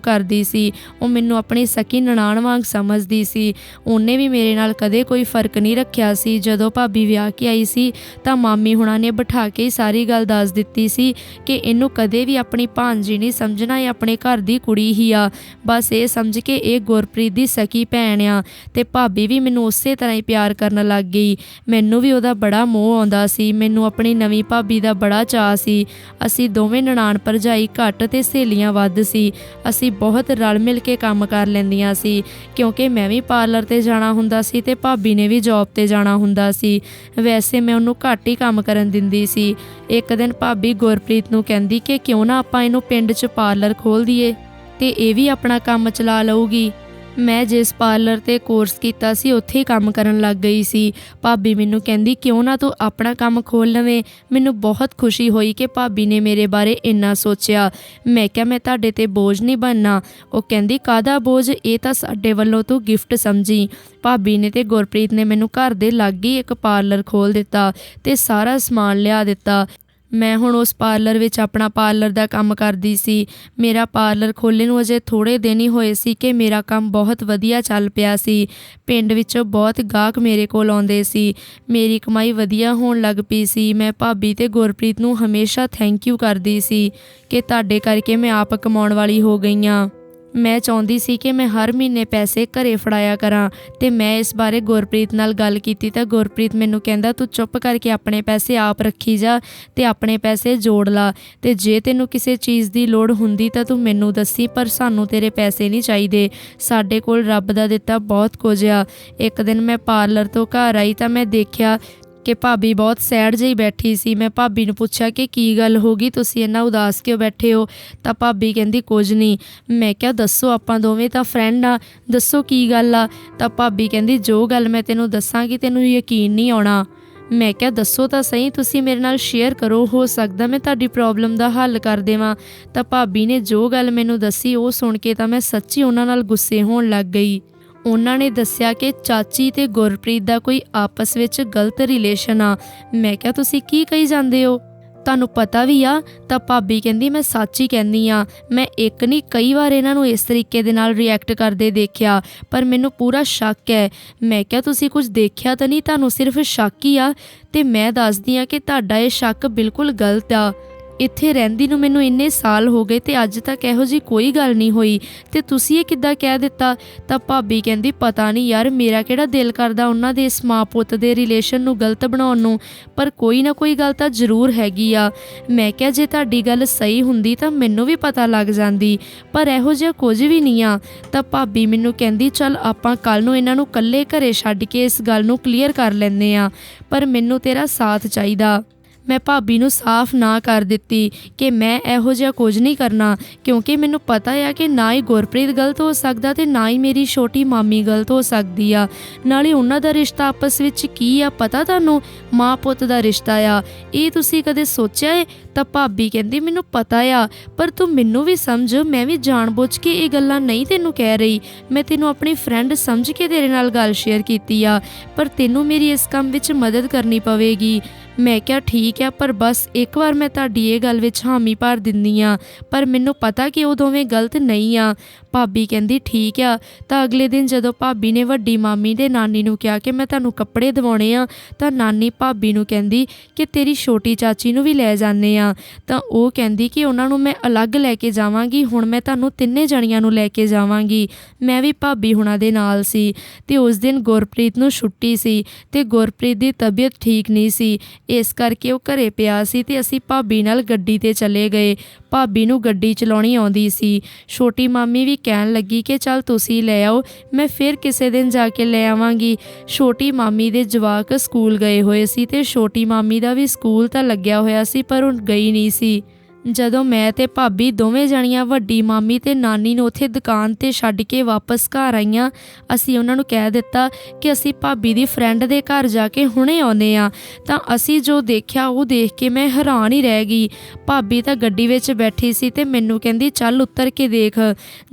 ਕਰਦੀ ਸੀ। ਉਹ ਮੈਨੂੰ ਆਪਣੀ ਸਕੀ ਨਨਾਣ ਵਾਂਗ ਸਮਝਦੀ ਸੀ। ਉਹਨੇ ਵੀ ਮੇਰੇ ਨਾਲ ਕਦੇ ਕੋਈ ਫ਼ਰਕ ਨਹੀਂ ਰੱਖਿਆ ਸੀ। ਜਦੋਂ ਭਾਬੀ ਵਿਆਹ ਕੇ ਆਈ ਸੀ ਤਾਂ ਮਾਮੀ ਹੁਣਾਂ ਨੇ ਬਿਠਾ ਕੇ ਸਾਰੀ ਗੱਲ ਦੱਸ ਦਿੱਤੀ ਸੀ ਕਿ ਇਹਨੂੰ ਕਦੇ ਵੀ ਆਪਣੀ ਭਾਂਜੀ ਨਹੀਂ ਸਮਝਣਾ, ਇਹ ਆਪਣੇ ਘਰ ਦੀ ਕੁੜੀ ਹੀ ਆ। ਬਸ ਇਹ ਸਮਝ ਕੇ ਇਹ ਗੁਰਪ੍ਰੀਤ ਦੀ ਸਕੀ ਭੈਣ ਆ ਤੇ ਭਾਬੀ ਵੀ ਮੈਨੂੰ ਉਸੇ ਤਰ੍ਹਾਂ ਹੀ ਪਿਆਰ ਕਰਨ ਲੱਗ ਗਈ। ਮੈਨੂੰ ਵੀ ਉਹਦਾ ਬੜਾ ਮੋਹ ਆਉਂਦਾ ਸੀ। ਮੈਨੂੰ ਆਪਣੀ ਨਵੀਂ ਭਾਬੀ ਦਾ ਬੜਾ ਚਾਅ ਸੀ। ਅਸੀਂ ਦੋਵੇਂ ਨਨਾਣ ਭਰਜਾਈ ਘੱਟ ਤੇ ਸਹੇਲੀਆਂ ਵੱਧ ਸੀ। ਅਸੀਂ ਬਹੁਤ ਰਲ ਮਿਲ ਕੇ ਕੰਮ ਕਰ ਲੈਂਦੀਆਂ ਸੀ, ਕਿਉਂਕਿ ਮੈਂ ਵੀ ਪਾਰਲਰ ਤੇ ਜਾਣਾ ਹੁੰਦਾ ਸੀ ਤੇ ਭਾਬੀ ਨੇ ਵੀ ਜੌਬ ਤੇ ਜਾਣਾ ਹੁੰਦਾ ਸੀ। ਵੈਸੇ ਮੈਂ ਉਹਨੂੰ ਘੱਟ ਹੀ ਕੰਮ ਕਰਨ ਦਿੰਦੀ ਸੀ। ਇੱਕ ਦਿਨ ਭਾਬੀ ਗੁਰਪ੍ਰੀਤ ਨੂੰ ਕਹਿੰਦੀ ਕਿ ਕਿਉਂ ਨਾ ਆਪਾਂ ਇਹਨੂੰ ਪਿੰਡ 'ਚ ਪਾਰਲਰ ਖੋਲ ਦਈਏ ਤੇ ਇਹ ਵੀ ਆਪਣਾ ਕੰਮ ਚਲਾ ਲਊਗੀ। ਮੈਂ ਜਿਸ ਪਾਰਲਰ ਤੇ ਕੋਰਸ ਕੀਤਾ ਸੀ, ਉੱਥੇ ਹੀ ਕੰਮ ਕਰਨ ਲੱਗ ਗਈ ਸੀ। ਭਾਬੀ ਮੈਨੂੰ ਕਹਿੰਦੀ, ਕਿਉਂ ਨਾ ਤੂੰ ਆਪਣਾ ਕੰਮ ਖੋਲ ਲਵੇਂ? ਮੈਨੂੰ ਬਹੁਤ ਖੁਸ਼ੀ ਹੋਈ ਕਿ ਭਾਬੀ ਨੇ ਮੇਰੇ ਬਾਰੇ ਇੰਨਾ ਸੋਚਿਆ। ਮੈਂ ਕਿਹਾ, ਮੈਂ ਤੁਹਾਡੇ ਤੇ ਬੋਝ ਨਹੀਂ ਬਣਨਾ। ਉਹ ਕਹਿੰਦੀ ਕਾਦਾ ਬੋਝ? ਇਹ ਤਾਂ ਸਾਡੇ ਵੱਲੋਂ ਤੂੰ ਗਿਫਟ ਸਮਝੀ। ਭਾਬੀ ਨੇ ਤੇ ਗੁਰਪ੍ਰੀਤ ਨੇ ਮੈਨੂੰ ਘਰ ਦੇ ਲਾਗੇ ਇੱਕ ਪਾਰਲਰ ਖੋਲ ਦਿੱਤਾ ਤੇ ਸਾਰਾ ਸਮਾਨ ਲਿਆ ਦਿੱਤਾ। ਮੈਂ ਹੁਣ ਉਸ ਪਾਰਲਰ ਵਿੱਚ ਆਪਣਾ ਪਾਰਲਰ ਦਾ ਕੰਮ ਕਰਦੀ ਸੀ। ਮੇਰਾ ਪਾਰਲਰ ਖੋਲ੍ਹੇ ਨੂੰ ਅਜੇ ਥੋੜੇ ਦਿਨ ਹੀ ਹੋਏ ਸੀ ਕਿ ਮੇਰਾ ਕੰਮ ਬਹੁਤ ਵਧੀਆ ਚੱਲ ਪਿਆ ਸੀ। ਪਿੰਡ ਵਿੱਚੋਂ ਬਹੁਤ ਗਾਹਕ ਮੇਰੇ ਕੋਲ ਆਉਂਦੇ ਸੀ। ਮੇਰੀ ਕਮਾਈ ਵਧੀਆ ਹੋਣ ਲੱਗ ਪਈ ਸੀ। ਮੈਂ ਭਾਬੀ ਤੇ ਗੁਰਪ੍ਰੀਤ ਨੂੰ ਹਮੇਸ਼ਾ ਥੈਂਕ ਯੂ ਕਰਦੀ ਸੀ ਕਿ ਤੁਹਾਡੇ ਕਰਕੇ ਮੈਂ ਆਪ ਕਮਾਉਣ ਵਾਲੀ ਹੋ ਗਈ ਹਾਂ। ਮੈਂ ਚਾਹੁੰਦੀ ਸੀ ਕਿ ਮੈਂ ਹਰ ਮਹੀਨੇ ਪੈਸੇ ਘਰੇ ਫੜਾਇਆ ਕਰਾਂ ਤੇ ਮੈਂ ਇਸ ਬਾਰੇ ਗੁਰਪ੍ਰੀਤ ਨਾਲ ਗੱਲ ਕੀਤੀ ਤਾਂ ਗੁਰਪ੍ਰੀਤ ਮੈਨੂੰ ਕਹਿੰਦਾ, ਤੂੰ ਚੁੱਪ ਕਰਕੇ ਆਪਣੇ ਪੈਸੇ ਆਪ ਰੱਖੀ ਜਾ ਤੇ ਆਪਣੇ ਪੈਸੇ ਜੋੜ ਲਾ ਤੇ ਜੇ ਤੈਨੂੰ ਕਿਸੇ ਚੀਜ਼ ਦੀ ਲੋੜ ਹੁੰਦੀ ਤਾਂ ਤੂੰ ਮੈਨੂੰ ਦੱਸੀ, ਪਰ ਸਾਨੂੰ ਤੇਰੇ ਪੈਸੇ ਨਹੀਂ ਚਾਹੀਦੇ। ਸਾਡੇ ਕੋਲ ਰੱਬ ਦਾ ਦਿੱਤਾ ਬਹੁਤ ਕੁਝ ਆ। ਇੱਕ ਦਿਨ ਮੈਂ ਪਾਰਲਰ ਤੋਂ ਘਰ ਆਈ ਤਾਂ ਮੈਂ ਦੇਖਿਆ ਕਿ ਭਾਬੀ ਬਹੁਤ ਸੈਡ ਜਿਹੀ ਬੈਠੀ ਸੀ। ਮੈਂ ਭਾਬੀ ਨੂੰ ਪੁੱਛਿਆ ਕਿ ਕੀ ਗੱਲ ਹੋ ਗਈ, ਤੁਸੀਂ ਇੰਨਾ ਉਦਾਸ ਕਿਉਂ ਬੈਠੇ ਹੋ? ਤਾਂ ਭਾਬੀ ਕਹਿੰਦੀ, ਕੁਝ ਨਹੀਂ। ਮੈਂ ਕਿਹਾ, ਦੱਸੋ ਆਪਾਂ ਦੋਵੇਂ ਤਾਂ ਫਰੈਂਡ ਆ, ਦੱਸੋ ਕੀ ਗੱਲ ਆ? ਤਾਂ ਭਾਬੀ ਕਹਿੰਦੀ, ਜੋ ਗੱਲ ਮੈਂ ਤੈਨੂੰ ਦੱਸਾਂਗੀ, ਤੈਨੂੰ ਯਕੀਨ ਨਹੀਂ ਆਉਣਾ। ਮੈਂ ਕਿਹਾ, ਦੱਸੋ ਤਾਂ ਸਹੀ, ਤੁਸੀਂ ਮੇਰੇ ਨਾਲ ਸ਼ੇਅਰ ਕਰੋ, ਹੋ ਸਕਦਾ ਮੈਂ ਤੁਹਾਡੀ ਪ੍ਰੋਬਲਮ ਦਾ ਹੱਲ ਕਰ ਦੇਵਾਂ। ਤਾਂ ਭਾਬੀ ਨੇ ਜੋ ਗੱਲ ਮੈਨੂੰ ਦੱਸੀ, ਉਹ ਸੁਣ ਕੇ ਤਾਂ ਮੈਂ ਸੱਚੀ ਉਹਨਾਂ ਨਾਲ ਗੁੱਸੇ ਹੋਣ ਲੱਗ ਗਈ। ਉਹਨਾਂ ਨੇ ਦੱਸਿਆ ਕਿ ਚਾਚੀ ਤੇ ਗੁਰਪ੍ਰੀਤ ਦਾ ਕੋਈ ਆਪਸ ਵਿੱਚ ਗਲਤ ਰਿਲੇਸ਼ਨ ਆ। ਮੈਂ ਕਿਹਾ, ਤੁਸੀਂ ਕੀ ਕਹੀ ਜਾਂਦੇ ਹੋ? ਤੁਹਾਨੂੰ ਪਤਾ ਵੀ ਆ, ਤਾਂ ਭਾਬੀ ਕਹਿੰਦੀ, ਮੈਂ ਸੱਚ ਹੀ ਕਹਿੰਦੀ ਆ। ਮੈਂ ਇੱਕ ਨਹੀਂ, ਕਈ ਵਾਰ ਇਹਨਾਂ ਨੂੰ ਇਸ ਤਰੀਕੇ ਦੇ ਨਾਲ ਰਿਐਕਟ ਕਰਦੇ ਦੇਖਿਆ, ਪਰ ਮੈਨੂੰ ਪੂਰਾ ਸ਼ੱਕ ਹੈ। ਮੈਂ ਕਿਹਾ, ਤੁਸੀਂ ਕੁਝ ਦੇਖਿਆ ਤਾਂ ਨਹੀਂ, ਤੁਹਾਨੂੰ ਸਿਰਫ ਸ਼ੱਕ ਹੀ ਆ। ਤੇ ਮੈਂ ਦੱਸਦੀ ਆ ਕਿ ਤੁਹਾਡਾ ਇਹ ਸ਼ੱਕ ਬਿਲਕੁਲ ਗਲਤ ਆ। ਇੱਥੇ ਰਹਿੰਦੀ ਨੂੰ ਮੈਨੂੰ ਇੰਨੇ ਸਾਲ ਹੋ ਗਏ ਤੇ ਅੱਜ ਤੱਕ ਇਹੋ ਜੀ ਕੋਈ ਗੱਲ ਨਹੀਂ ਹੋਈ। ਤੇ ਤੁਸੀਂ ਇਹ ਕਿੱਦਾਂ ਕਹਿ ਦਿੱਤਾ? ਤਾਂ ਭਾਬੀ ਕਹਿੰਦੀ, ਪਤਾ ਨਹੀਂ ਯਾਰ, ਮੇਰਾ ਕਿਹੜਾ ਦਿਲ ਕਰਦਾ ਉਹਨਾਂ ਦੇ ਇਸ ਮਾਂ ਪੁੱਤ ਦੇ ਰਿਲੇਸ਼ਨ ਨੂੰ ਗਲਤ ਬਣਾਉਣ ਨੂੰ। ਪਰ ਕੋਈ ਨਾ ਕੋਈ ਗੱਲ ਤਾਂ ਜ਼ਰੂਰ ਹੈਗੀ ਆ। ਮੈਂ ਕਿਹਾ, ਜੇ ਤੁਹਾਡੀ ਗੱਲ ਸਹੀ ਹੁੰਦੀ ਤਾਂ ਮੈਨੂੰ ਵੀ ਪਤਾ ਲੱਗ ਜਾਂਦੀ, ਪਰ ਇਹੋ ਜਿਹਾ ਕੁਝ ਵੀ ਨਹੀਂ ਆ। ਤਾਂ ਭਾਬੀ ਮੈਨੂੰ ਕਹਿੰਦੀ, ਚੱਲ ਆਪਾਂ ਕੱਲ ਨੂੰ ਇਹਨਾਂ ਨੂੰ ਇਕੱਲੇ ਘਰੇ ਛੱਡ ਕੇ ਇਸ ਗੱਲ ਨੂੰ ਕਲੀਅਰ ਕਰ ਲੈਂਦੇ ਆ। ਪਰ ਮੈਨੂੰ ਤੇਰਾ ਸਾਥ ਚਾਹੀਦਾ। ਮੈਂ ਭਾਬੀ ਨੂੰ ਸਾਫ਼ ਨਾ ਕਰ ਦਿੱਤੀ ਕਿ ਮੈਂ ਇਹੋ ਜਿਹਾ ਕੁਝ ਨਹੀਂ ਕਰਨਾ, ਕਿਉਂਕਿ ਮੈਨੂੰ ਪਤਾ ਆ ਕਿ ਨਾ ਹੀ ਗੁਰਪ੍ਰੀਤ ਗਲਤ ਹੋ ਸਕਦਾ ਤੇ ਨਾ ਹੀ ਮੇਰੀ ਛੋਟੀ ਮਾਮੀ ਗਲਤ ਹੋ ਸਕਦੀ ਆ। ਨਾਲੇ ਉਹਨਾਂ ਦਾ ਰਿਸ਼ਤਾ ਆਪਸ ਵਿੱਚ ਕੀ ਆ ਪਤਾ ਤੁਹਾਨੂੰ? ਮਾਂ ਪੁੱਤ ਦਾ ਰਿਸ਼ਤਾ ਆ। ਇਹ ਤੁਸੀਂ ਕਦੇ ਸੋਚਿਆ ਹੈ ਤਾਂ ਭਾਬੀ ਕਹਿੰਦੀ, ਮੈਨੂੰ ਪਤਾ ਆ, ਪਰ ਤੂੰ ਮੈਨੂੰ ਵੀ ਸਮਝ, ਮੈਂ ਵੀ ਜਾਣਬੁੱਝ ਕੇ ਇਹ ਗੱਲਾਂ ਨਹੀਂ ਤੈਨੂੰ ਕਹਿ ਰਹੀ। ਮੈਂ ਤੈਨੂੰ ਆਪਣੀ ਫਰੈਂਡ ਸਮਝ ਕੇ ਤੇਰੇ ਨਾਲ ਗੱਲ ਸ਼ੇਅਰ ਕੀਤੀ ਆ, ਪਰ ਤੈਨੂੰ ਮੇਰੀ ਇਸ ਕੰਮ ਵਿੱਚ ਮਦਦ ਕਰਨੀ ਪਵੇਗੀ। ਮੈਂ ਕਿਹਾ, ਠੀਕ ਆ ਪਰ ਬਸ, ਇੱਕ ਵਾਰ ਮੈਂ ਤੁਹਾਡੀ ਇਹ ਗੱਲ ਵਿੱਚ ਹਾਮੀ ਭਰ ਦਿੰਦੀ ਆ ਪਰ ਮੈਨੂੰ ਪਤਾ ਕਿ ਉਹ ਦੋਵੇਂ ਗਲਤ ਨਹੀਂ ਆ। ਭਾਬੀ ਕਹਿੰਦੀ, ਠੀਕ ਆ। ਤਾਂ ਅਗਲੇ ਦਿਨ ਜਦੋਂ ਭਾਬੀ ਨੇ ਵੱਡੀ ਮਾਮੀ ਦੇ ਨਾਨੀ ਨੂੰ ਕਿਹਾ ਕਿ ਮੈਂ ਤੁਹਾਨੂੰ ਕੱਪੜੇ ਦਿਵਾਉਣੇ ਆ, ਤਾਂ ਨਾਨੀ ਭਾਬੀ ਨੂੰ ਕਹਿੰਦੀ ਕਿ ਤੇਰੀ ਛੋਟੀ ਚਾਚੀ ਨੂੰ ਵੀ ਲੈ ਜਾਂਦੇ ਆ। ਤਾਂ ਉਹ ਕਹਿੰਦੀ ਕਿ ਉਹਨਾਂ ਨੂੰ ਮੈਂ ਅਲੱਗ ਲੈ ਕੇ ਜਾਵਾਂਗੀ, ਹੁਣ ਮੈਂ ਤੁਹਾਨੂੰ ਤਿੰਨੇ ਜਣੀਆਂ ਨੂੰ ਲੈ ਕੇ ਜਾਵਾਂਗੀ। ਮੈਂ ਵੀ ਭਾਬੀ ਹੁਣਾਂ ਦੇ ਨਾਲ ਸੀ ਤੇ ਉਸ ਦਿਨ ਗੁਰਪ੍ਰੀਤ ਨੂੰ ਛੁੱਟੀ ਸੀ ਤੇ ਗੁਰਪ੍ਰੀਤ ਦੀ ਤਬੀਅਤ ਠੀਕ ਨਹੀਂ ਸੀ। ਇਸ ਕਰਕੇ ਉਹ ਘਰੇ ਪਿਆ ਸੀ ਤੇ ਅਸੀਂ ਭਾਬੀ ਨਾਲ ਗੱਡੀ ਤੇ ਚਲੇ ਗਏ। ਭਾਬੀ ਨੂੰ ਗੱਡੀ ਚਲਾਉਣੀ ਆਉਂਦੀ ਸੀ। ਛੋਟੀ ਮਾਮੀ ਵੀ ਕਹਿਣ ਲੱਗੀ ਕਿ ਚੱਲ ਤੁਸੀਂ ਲੈ ਆਓ, ਮੈਂ ਫਿਰ ਕਿਸੇ ਦਿਨ ਜਾ ਕੇ ਲੈ ਆਵਾਂਗੀ। ਛੋਟੀ ਮਾਮੀ ਦੇ ਜਵਾਕ ਸਕੂਲ ਗਏ ਹੋਏ ਸੀ ਤੇ ਛੋਟੀ ਮਾਮੀ ਦਾ ਵੀ ਸਕੂਲ ਤਾਂ ਲੱਗਿਆ ਹੋਇਆ ਸੀ, ਪਰ ਉਹ ਗਈ ਨਹੀਂ ਸੀ। ਜਦੋਂ ਮੈਂ ਤੇ ਭਾਬੀ ਦੋਵੇਂ ਜਣੀਆਂ ਵੱਡੀ ਮਾਮੀ ਤੇ ਨਾਨੀ ਨੂੰ ਉੱਥੇ ਦੁਕਾਨ ਤੇ ਛੱਡ ਕੇ ਵਾਪਸ ਘਰ ਆਈਆਂ, ਅਸੀਂ ਉਹਨਾਂ ਨੂੰ ਕਹਿ ਦਿੱਤਾ ਕਿ ਅਸੀਂ ਭਾਬੀ ਦੀ ਫਰੈਂਡ ਦੇ ਘਰ ਜਾ ਕੇ ਹੁਣੇ ਆਉਨੇ ਆ ਤਾਂ ਅਸੀਂ ਜੋ ਦੇਖਿਆ, ਉਹ ਦੇਖ ਕੇ ਮੈਂ ਹੈਰਾਨ ਹੀ ਰਹਿ ਗਈ। ਭਾਬੀ ਤਾਂ ਗੱਡੀ ਵਿੱਚ ਬੈਠੀ ਸੀ ਤੇ ਮੈਨੂੰ ਕਹਿੰਦੀ, ਚੱਲ ਉੱਤਰ ਕੇ ਦੇਖ।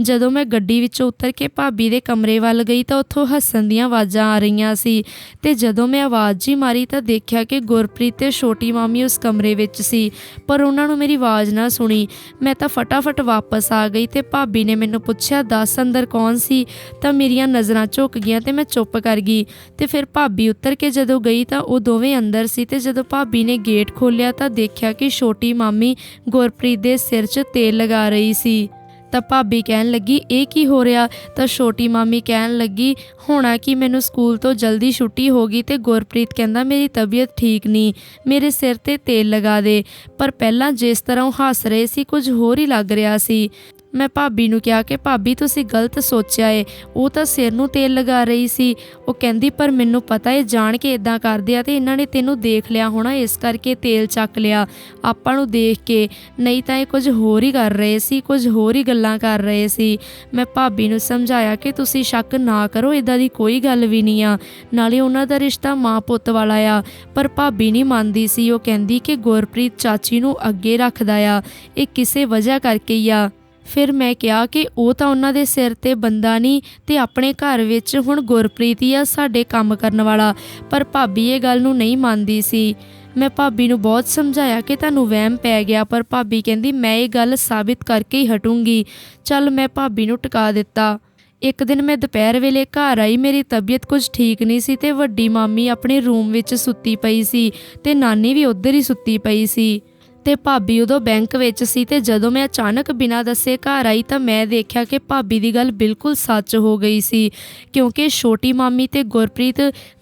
ਜਦੋਂ ਮੈਂ ਗੱਡੀ ਵਿੱਚੋਂ ਉੱਤਰ ਕੇ ਭਾਬੀ ਦੇ ਕਮਰੇ ਵੱਲ ਗਈ ਤਾਂ ਉੱਥੋਂ ਹੱਸਣ ਦੀਆਂ ਆਵਾਜ਼ਾਂ ਆ ਰਹੀਆਂ ਸੀ। ਤੇ ਜਦੋਂ ਮੈਂ ਆਵਾਜ਼ ਜੀ ਮਾਰੀ ਤਾਂ ਦੇਖਿਆ ਕਿ ਗੁਰਪ੍ਰੀਤ ਤੇ ਛੋਟੀ ਮਾਮੀ ਉਸ ਕਮਰੇ ਵਿੱਚ ਸੀ, ਪਰ ਉਹਨਾਂ ਨੂੰ ਮੇਰੀ ਆਵਾਜ਼ ਨਾ ਸੁਣੀ। ਮੈਂ ਤਾਂ ਫਟਾਫਟ ਵਾਪਸ ਆ ਗਈ ਤੇ ਭਾਬੀ ਨੇ ਮੈਨੂੰ ਪੁੱਛਿਆ, ਦੱਸ ਅੰਦਰ ਕੌਣ ਸੀ? ਤਾਂ ਮੇਰੀਆਂ ਨਜ਼ਰਾਂ ਝੁਕ ਗਈਆਂ ਤੇ ਮੈਂ ਚੁੱਪ ਕਰ ਗਈ। ਤੇ ਫਿਰ ਭਾਬੀ ਉੱਤਰ ਕੇ ਜਦੋਂ ਗਈ ਤਾਂ ਉਹ ਦੋਵੇਂ ਅੰਦਰ ਸੀ ਤੇ ਜਦੋਂ ਭਾਬੀ ਨੇ ਗੇਟ ਖੋਲ੍ਹਿਆ ਤਾਂ ਦੇਖਿਆ ਕਿ ਛੋਟੀ ਮਾਮੀ ਗੁਰਪ੍ਰੀਤ ਦੇ ਸਿਰ 'ਚ ਤੇਲ ਲਗਾ ਰਹੀ ਸੀ। ਤਾਂ ਭਾਬੀ ਕਹਿਣ ਲੱਗੀ, ਇਹ ਕੀ ਹੋ ਰਿਹਾ? ਤਾਂ ਛੋਟੀ ਮਾਮੀ ਕਹਿਣ ਲੱਗੀ, ਹੋਣਾ ਕਿ ਮੈਨੂੰ ਸਕੂਲ ਤੋਂ ਜਲਦੀ ਛੁੱਟੀ ਹੋ ਗਈ ਤੇ ਗੁਰਪ੍ਰੀਤ ਕਹਿੰਦਾ ਮੇਰੀ ਤਬੀਅਤ ਠੀਕ ਨਹੀਂ, ਮੇਰੇ ਸਿਰ ਤੇ ਤੇਲ ਲਗਾ ਦੇ, ਪਰ ਪਹਿਲਾਂ ਜਿਸ ਤਰ੍ਹਾਂ ਉਹ ਹੱਸ ਰਹੇ ਸੀ ਕੁਝ ਹੋਰ ਹੀ ਲੱਗ ਰਿਹਾ ਸੀ। ਮੈਂ ਭਾਬੀ ਨੂੰ ਕਿਹਾ ਕਿ ਭਾਬੀ ਤੁਸੀਂ ਗਲਤ ਸੋਚਿਆ ਏ। ਉਹ ਤਾਂ ਸਿਰ ਨੂੰ ਤੇਲ ਲਗਾ ਰਹੀ ਸੀ। ਉਹ ਕਹਿੰਦੀ, ਪਰ ਮੈਨੂੰ ਪਤਾ ਏ, ਜਾਣ ਕੇ ਇਦਾਂ ਕਰਦੇ ਆ ਤੇ ਇਹਨਾਂ ਨੇ ਤੈਨੂੰ ਦੇਖ ਲਿਆ ਹੋਣਾ, ਇਸ ਕਰਕੇ ਤੇਲ ਚੱਕ ਲਿਆ। ਆਪਾਂ ਨੂੰ ਦੇਖ ਕੇ ਨਹੀਂ ਤਾਂ ਇਹ ਕੁਝ ਹੋਰ ਹੀ ਕਰ ਰਹੇ ਸੀ, ਕੁਝ ਹੋਰ ਹੀ ਗੱਲਾਂ ਕਰ ਰਹੇ ਸੀ। ਮੈਂ ਭਾਬੀ ਨੂੰ ਸਮਝਾਇਆ ਕਿ ਤੁਸੀਂ ਸ਼ੱਕ ਨਾ ਕਰੋ ਇਦਾਂ ਦੀ ਕੋਈ ਗੱਲ ਵੀ ਨਹੀਂ ਆ। ਨਾਲੇ ਉਹਨਾਂ ਦਾ ਰਿਸ਼ਤਾ ਮਾਂ ਪੁੱਤ ਵਾਲਾ ਆ, ਪਰ ਭਾਬੀ ਨਹੀਂ ਮੰਨਦੀ ਸੀ। ਉਹ ਕਹਿੰਦੀ ਕਿ ਗੁਰਪ੍ਰੀਤ ਚਾਚੀ ਨੂੰ ਅੱਗੇ ਰੱਖਦਾ ਆ। ਇਹ ਕਿਸੇ ਵਜ੍ਹਾ ਕਰਕੇ ਹੀ ਆ। ਫਿਰ ਮੈਂ ਕਿਹਾ ਕਿ ਉਹ ਤਾਂ ਉਹਨਾਂ ਦੇ ਸਿਰ ਤੇ ਬੰਦਾ ਨਹੀਂ ਤੇ ਆਪਣੇ ਘਰ ਵਿੱਚ ਹੁਣ ਗੁਰਪ੍ਰੀਤ ਹੀ ਆ ਸਾਡੇ ਕੰਮ ਕਰਨ ਵਾਲਾ। ਪਰ ਭਾਬੀ ਇਹ ਗੱਲ ਨੂੰ ਨਹੀਂ ਮੰਨਦੀ ਸੀ। ਮੈਂ ਭਾਬੀ ਨੂੰ ਬਹੁਤ ਸਮਝਾਇਆ ਕਿ ਤੁਹਾਨੂੰ ਵਹਿਮ ਪੈ ਗਿਆ, ਪਰ ਭਾਬੀ ਕਹਿੰਦੀ, ਮੈਂ ਇਹ ਗੱਲ ਸਾਬਿਤ ਕਰਕੇ ਹੀ ਹਟੂੰਗੀ। ਚੱਲ ਮੈਂ ਭਾਬੀ ਨੂੰ ਟਿਕਾ ਦਿੱਤਾ। ਇੱਕ ਦਿਨ ਮੈਂ ਦੁਪਹਿਰ ਵੇਲੇ ਘਰ ਆਈ, ਮੇਰੀ ਤਬੀਅਤ ਕੁਝ ਠੀਕ ਨਹੀਂ ਸੀ ਤੇ ਵੱਡੀ ਮਾਮੀ ਆਪਣੇ ਰੂਮ ਵਿੱਚ ਸੁੱਤੀ ਪਈ ਸੀ ਤੇ ਨਾਨੀ ਵੀ ਉੱਧਰ ਹੀ ਸੁੱਤੀ ਪਈ ਸੀ। ਤੇ ਭਾਬੀ ਉਦੋਂ ਬੈਂਕ ਵਿੱਚ ਸੀ ਤੇ ਜਦੋਂ ਮੈਂ ਅਚਾਨਕ ਬਿਨਾਂ ਦੱਸੇ ਘਰ ਆਈ ਤਾਂ ਮੈਂ ਦੇਖਿਆ ਕਿ ਭਾਬੀ ਦੀ ਗੱਲ ਬਿਲਕੁਲ ਸੱਚ ਹੋ ਗਈ ਸੀ, ਕਿਉਂਕਿ ਛੋਟੀ ਮਾਮੀ ਤੇ ਗੁਰਪ੍ਰੀਤ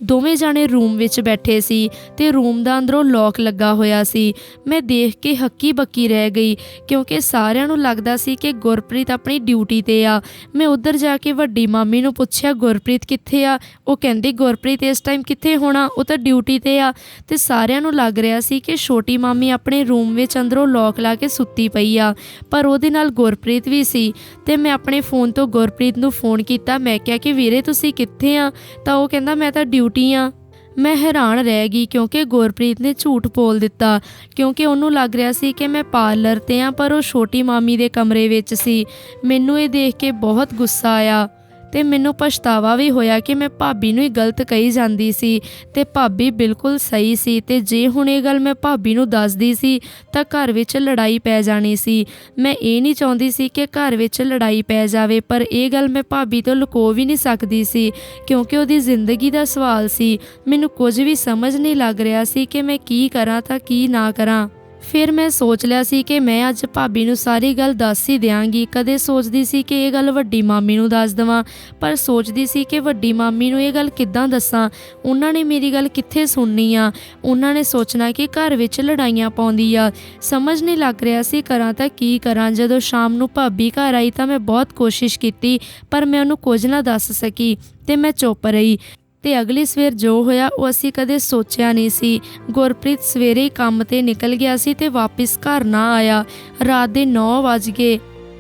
ਦੋਵੇਂ ਜਾਣੇ ਰੂਮ ਵਿੱਚ ਬੈਠੇ ਸੀ ਤੇ ਰੂਮ ਦਾ ਅੰਦਰੋਂ ਲੋਕ ਲੱਗਾ ਹੋਇਆ ਸੀ। ਮੈਂ ਦੇਖ ਕੇ ਹੱਕੀ ਬੱਕੀ ਰਹਿ ਗਈ, ਕਿਉਂਕਿ ਸਾਰਿਆਂ ਨੂੰ ਲੱਗਦਾ ਸੀ ਕਿ ਗੁਰਪ੍ਰੀਤ ਆਪਣੀ ਡਿਊਟੀ ਤੇ ਆ। ਮੈਂ ਉੱਧਰ ਜਾ ਕੇ ਵੱਡੀ ਮਾਮੀ ਨੂੰ ਪੁੱਛਿਆ, ਗੁਰਪ੍ਰੀਤ ਕਿੱਥੇ ਆ? ਉਹ ਕਹਿੰਦੀ, ਗੁਰਪ੍ਰੀਤ ਇਸ ਟਾਈਮ ਕਿੱਥੇ ਹੋਣਾ? ਉਹ ਤਾਂ ਡਿਊਟੀ ਤੇ ਆ। ਤੇ ਸਾਰਿਆਂ ਨੂੰ ਲੱਗ ਰਿਹਾ ਸੀ ਕਿ ਛੋਟੀ ਮਾਮੀ ਆਪਣੇ ਰੂਮ ਵਿੱਚ ਅੰਦਰੋਂ ਲੋਕ ਲਾ ਕੇ ਸੁੱਤੀ ਪਈ ਆ। ਪਰ ਉਹਦੇ ਨਾਲ ਗੁਰਪ੍ਰੀਤ ਵੀ ਸੀ ਤੇ ਮੈਂ ਆਪਣੇ ਫੋਨ ਤੋਂ ਗੁਰਪ੍ਰੀਤ ਨੂੰ ਫੋਨ ਕੀਤਾ। ਮੈਂ ਕਿਹਾ ਕਿ ਵੀਰੇ ਤੁਸੀਂ ਕਿੱਥੇ ਆ? ਤਾਂ ਉਹ ਕਹਿੰਦਾ, ਮੈਂ ਤਾਂ ਡਿਊਟੀ ਆ। ਮੈਂ ਹੈਰਾਨ ਰਹਿ ਗਈ ਕਿਉਂਕਿ ਗੁਰਪ੍ਰੀਤ ਨੇ ਝੂਠ ਬੋਲ ਦਿੱਤਾ। ਕਿਉਂਕਿ ਉਹਨੂੰ ਲੱਗ ਰਿਹਾ ਸੀ ਕਿ ਮੈਂ ਪਾਰਲਰ ਤੇ ਆ, ਪਰ ਉਹ ਛੋਟੀ ਮਾਮੀ ਦੇ ਕਮਰੇ ਵਿੱਚ ਸੀ। ਮੈਨੂੰ ਇਹ ਦੇਖ ਕੇ ਬਹੁਤ ਗੁੱਸਾ ਆਇਆ। ਤੇ ਮੈਨੂੰ ਪਛਤਾਵਾ ਵੀ ਹੋਇਆ ਕਿ ਮੈਂ ਭਾਬੀ ਨੂੰ ਹੀ ਗਲਤ ਕਹੀ ਜਾਂਦੀ ਸੀ ਤੇ ਭਾਬੀ ਬਿਲਕੁਲ ਸਹੀ ਸੀ ਤੇ ਜੇ ਹੁਣ ਇਹ ਗੱਲ ਮੈਂ ਭਾਬੀ ਨੂੰ ਦੱਸਦੀ ਸੀ ਤਾਂ ਘਰ ਵਿੱਚ ਲੜਾਈ ਪੈ ਜਾਣੀ ਸੀ। ਮੈਂ ਇਹ ਨਹੀਂ ਚਾਹੁੰਦੀ ਸੀ ਕਿ ਘਰ ਵਿੱਚ ਲੜਾਈ ਪੈ ਜਾਵੇ, ਪਰ ਇਹ ਗੱਲ ਮੈਂ ਭਾਬੀ ਤੋਂ ਲੁਕੋ ਵੀ ਨਹੀਂ ਸਕਦੀ ਸੀ, ਕਿਉਂਕਿ ਉਹਦੀ ਜ਼ਿੰਦਗੀ ਦਾ ਸਵਾਲ ਸੀ। ਮੈਨੂੰ ਕੁਝ ਵੀ ਸਮਝ ਨਹੀਂ ਲੱਗ ਰਿਹਾ ਸੀ ਕਿ ਮੈਂ ਕੀ ਕਰਾਂ ਤਾਂ ਕੀ ਨਾ ਕਰਾਂ। ਫਿਰ ਮੈਂ ਸੋਚ ਲਿਆ ਸੀ ਕਿ ਮੈਂ ਅੱਜ ਭਾਬੀ ਨੂੰ ਸਾਰੀ ਗੱਲ ਦੱਸ ਹੀ ਦਿਆਂਗੀ। ਕਦੇ ਸੋਚਦੀ ਸੀ ਕਿ ਇਹ ਗੱਲ ਵੱਡੀ ਮਾਮੀ ਨੂੰ ਦੱਸ ਦਵਾਂ, ਪਰ ਸੋਚਦੀ ਸੀ ਕਿ ਵੱਡੀ ਮਾਮੀ ਨੂੰ ਇਹ ਗੱਲ ਕਿੱਦਾਂ ਦੱਸਾਂ? ਉਹਨਾਂ ਨੇ ਮੇਰੀ ਗੱਲ ਕਿੱਥੇ ਸੁਣਨੀ ਆ? ਉਹਨਾਂ ਨੇ ਸੋਚਣਾ ਕਿ ਘਰ ਵਿੱਚ ਲੜਾਈਆਂ ਪਾਉਂਦੀ ਆ। ਸਮਝ ਨਹੀਂ ਲੱਗ ਰਿਹਾ ਸੀ ਕਰਾਂ ਤਾਂ ਕੀ ਕਰਾਂ। ਜਦੋਂ ਸ਼ਾਮ ਨੂੰ ਭਾਬੀ ਘਰ ਆਈ ਤਾਂ ਮੈਂ ਬਹੁਤ ਕੋਸ਼ਿਸ਼ ਕੀਤੀ, ਪਰ ਮੈਂ ਉਹਨੂੰ ਕੁਝ ਨਾ ਦੱਸ ਸਕੀ ਤੇ ਮੈਂ ਚੁੱਪ ਰਹੀ। ਤੇ ਅਗਲੀ ਸਵੇਰ ਜੋ ਹੋਇਆ, ਉਹ ਅਸੀਂ ਕਦੇ ਸੋਚਿਆ ਨਹੀਂ ਸੀ। ਗੁਰਪ੍ਰੀਤ ਸਵੇਰੇ ਹੀ ਕੰਮ ਤੇ ਨਿਕਲ ਗਿਆ ਸੀ ਤੇ ਵਾਪਸ ਘਰ ਨਾ ਆਇਆ। ਰਾਤ ਦੇ 9 ਵਜ ਗਏ।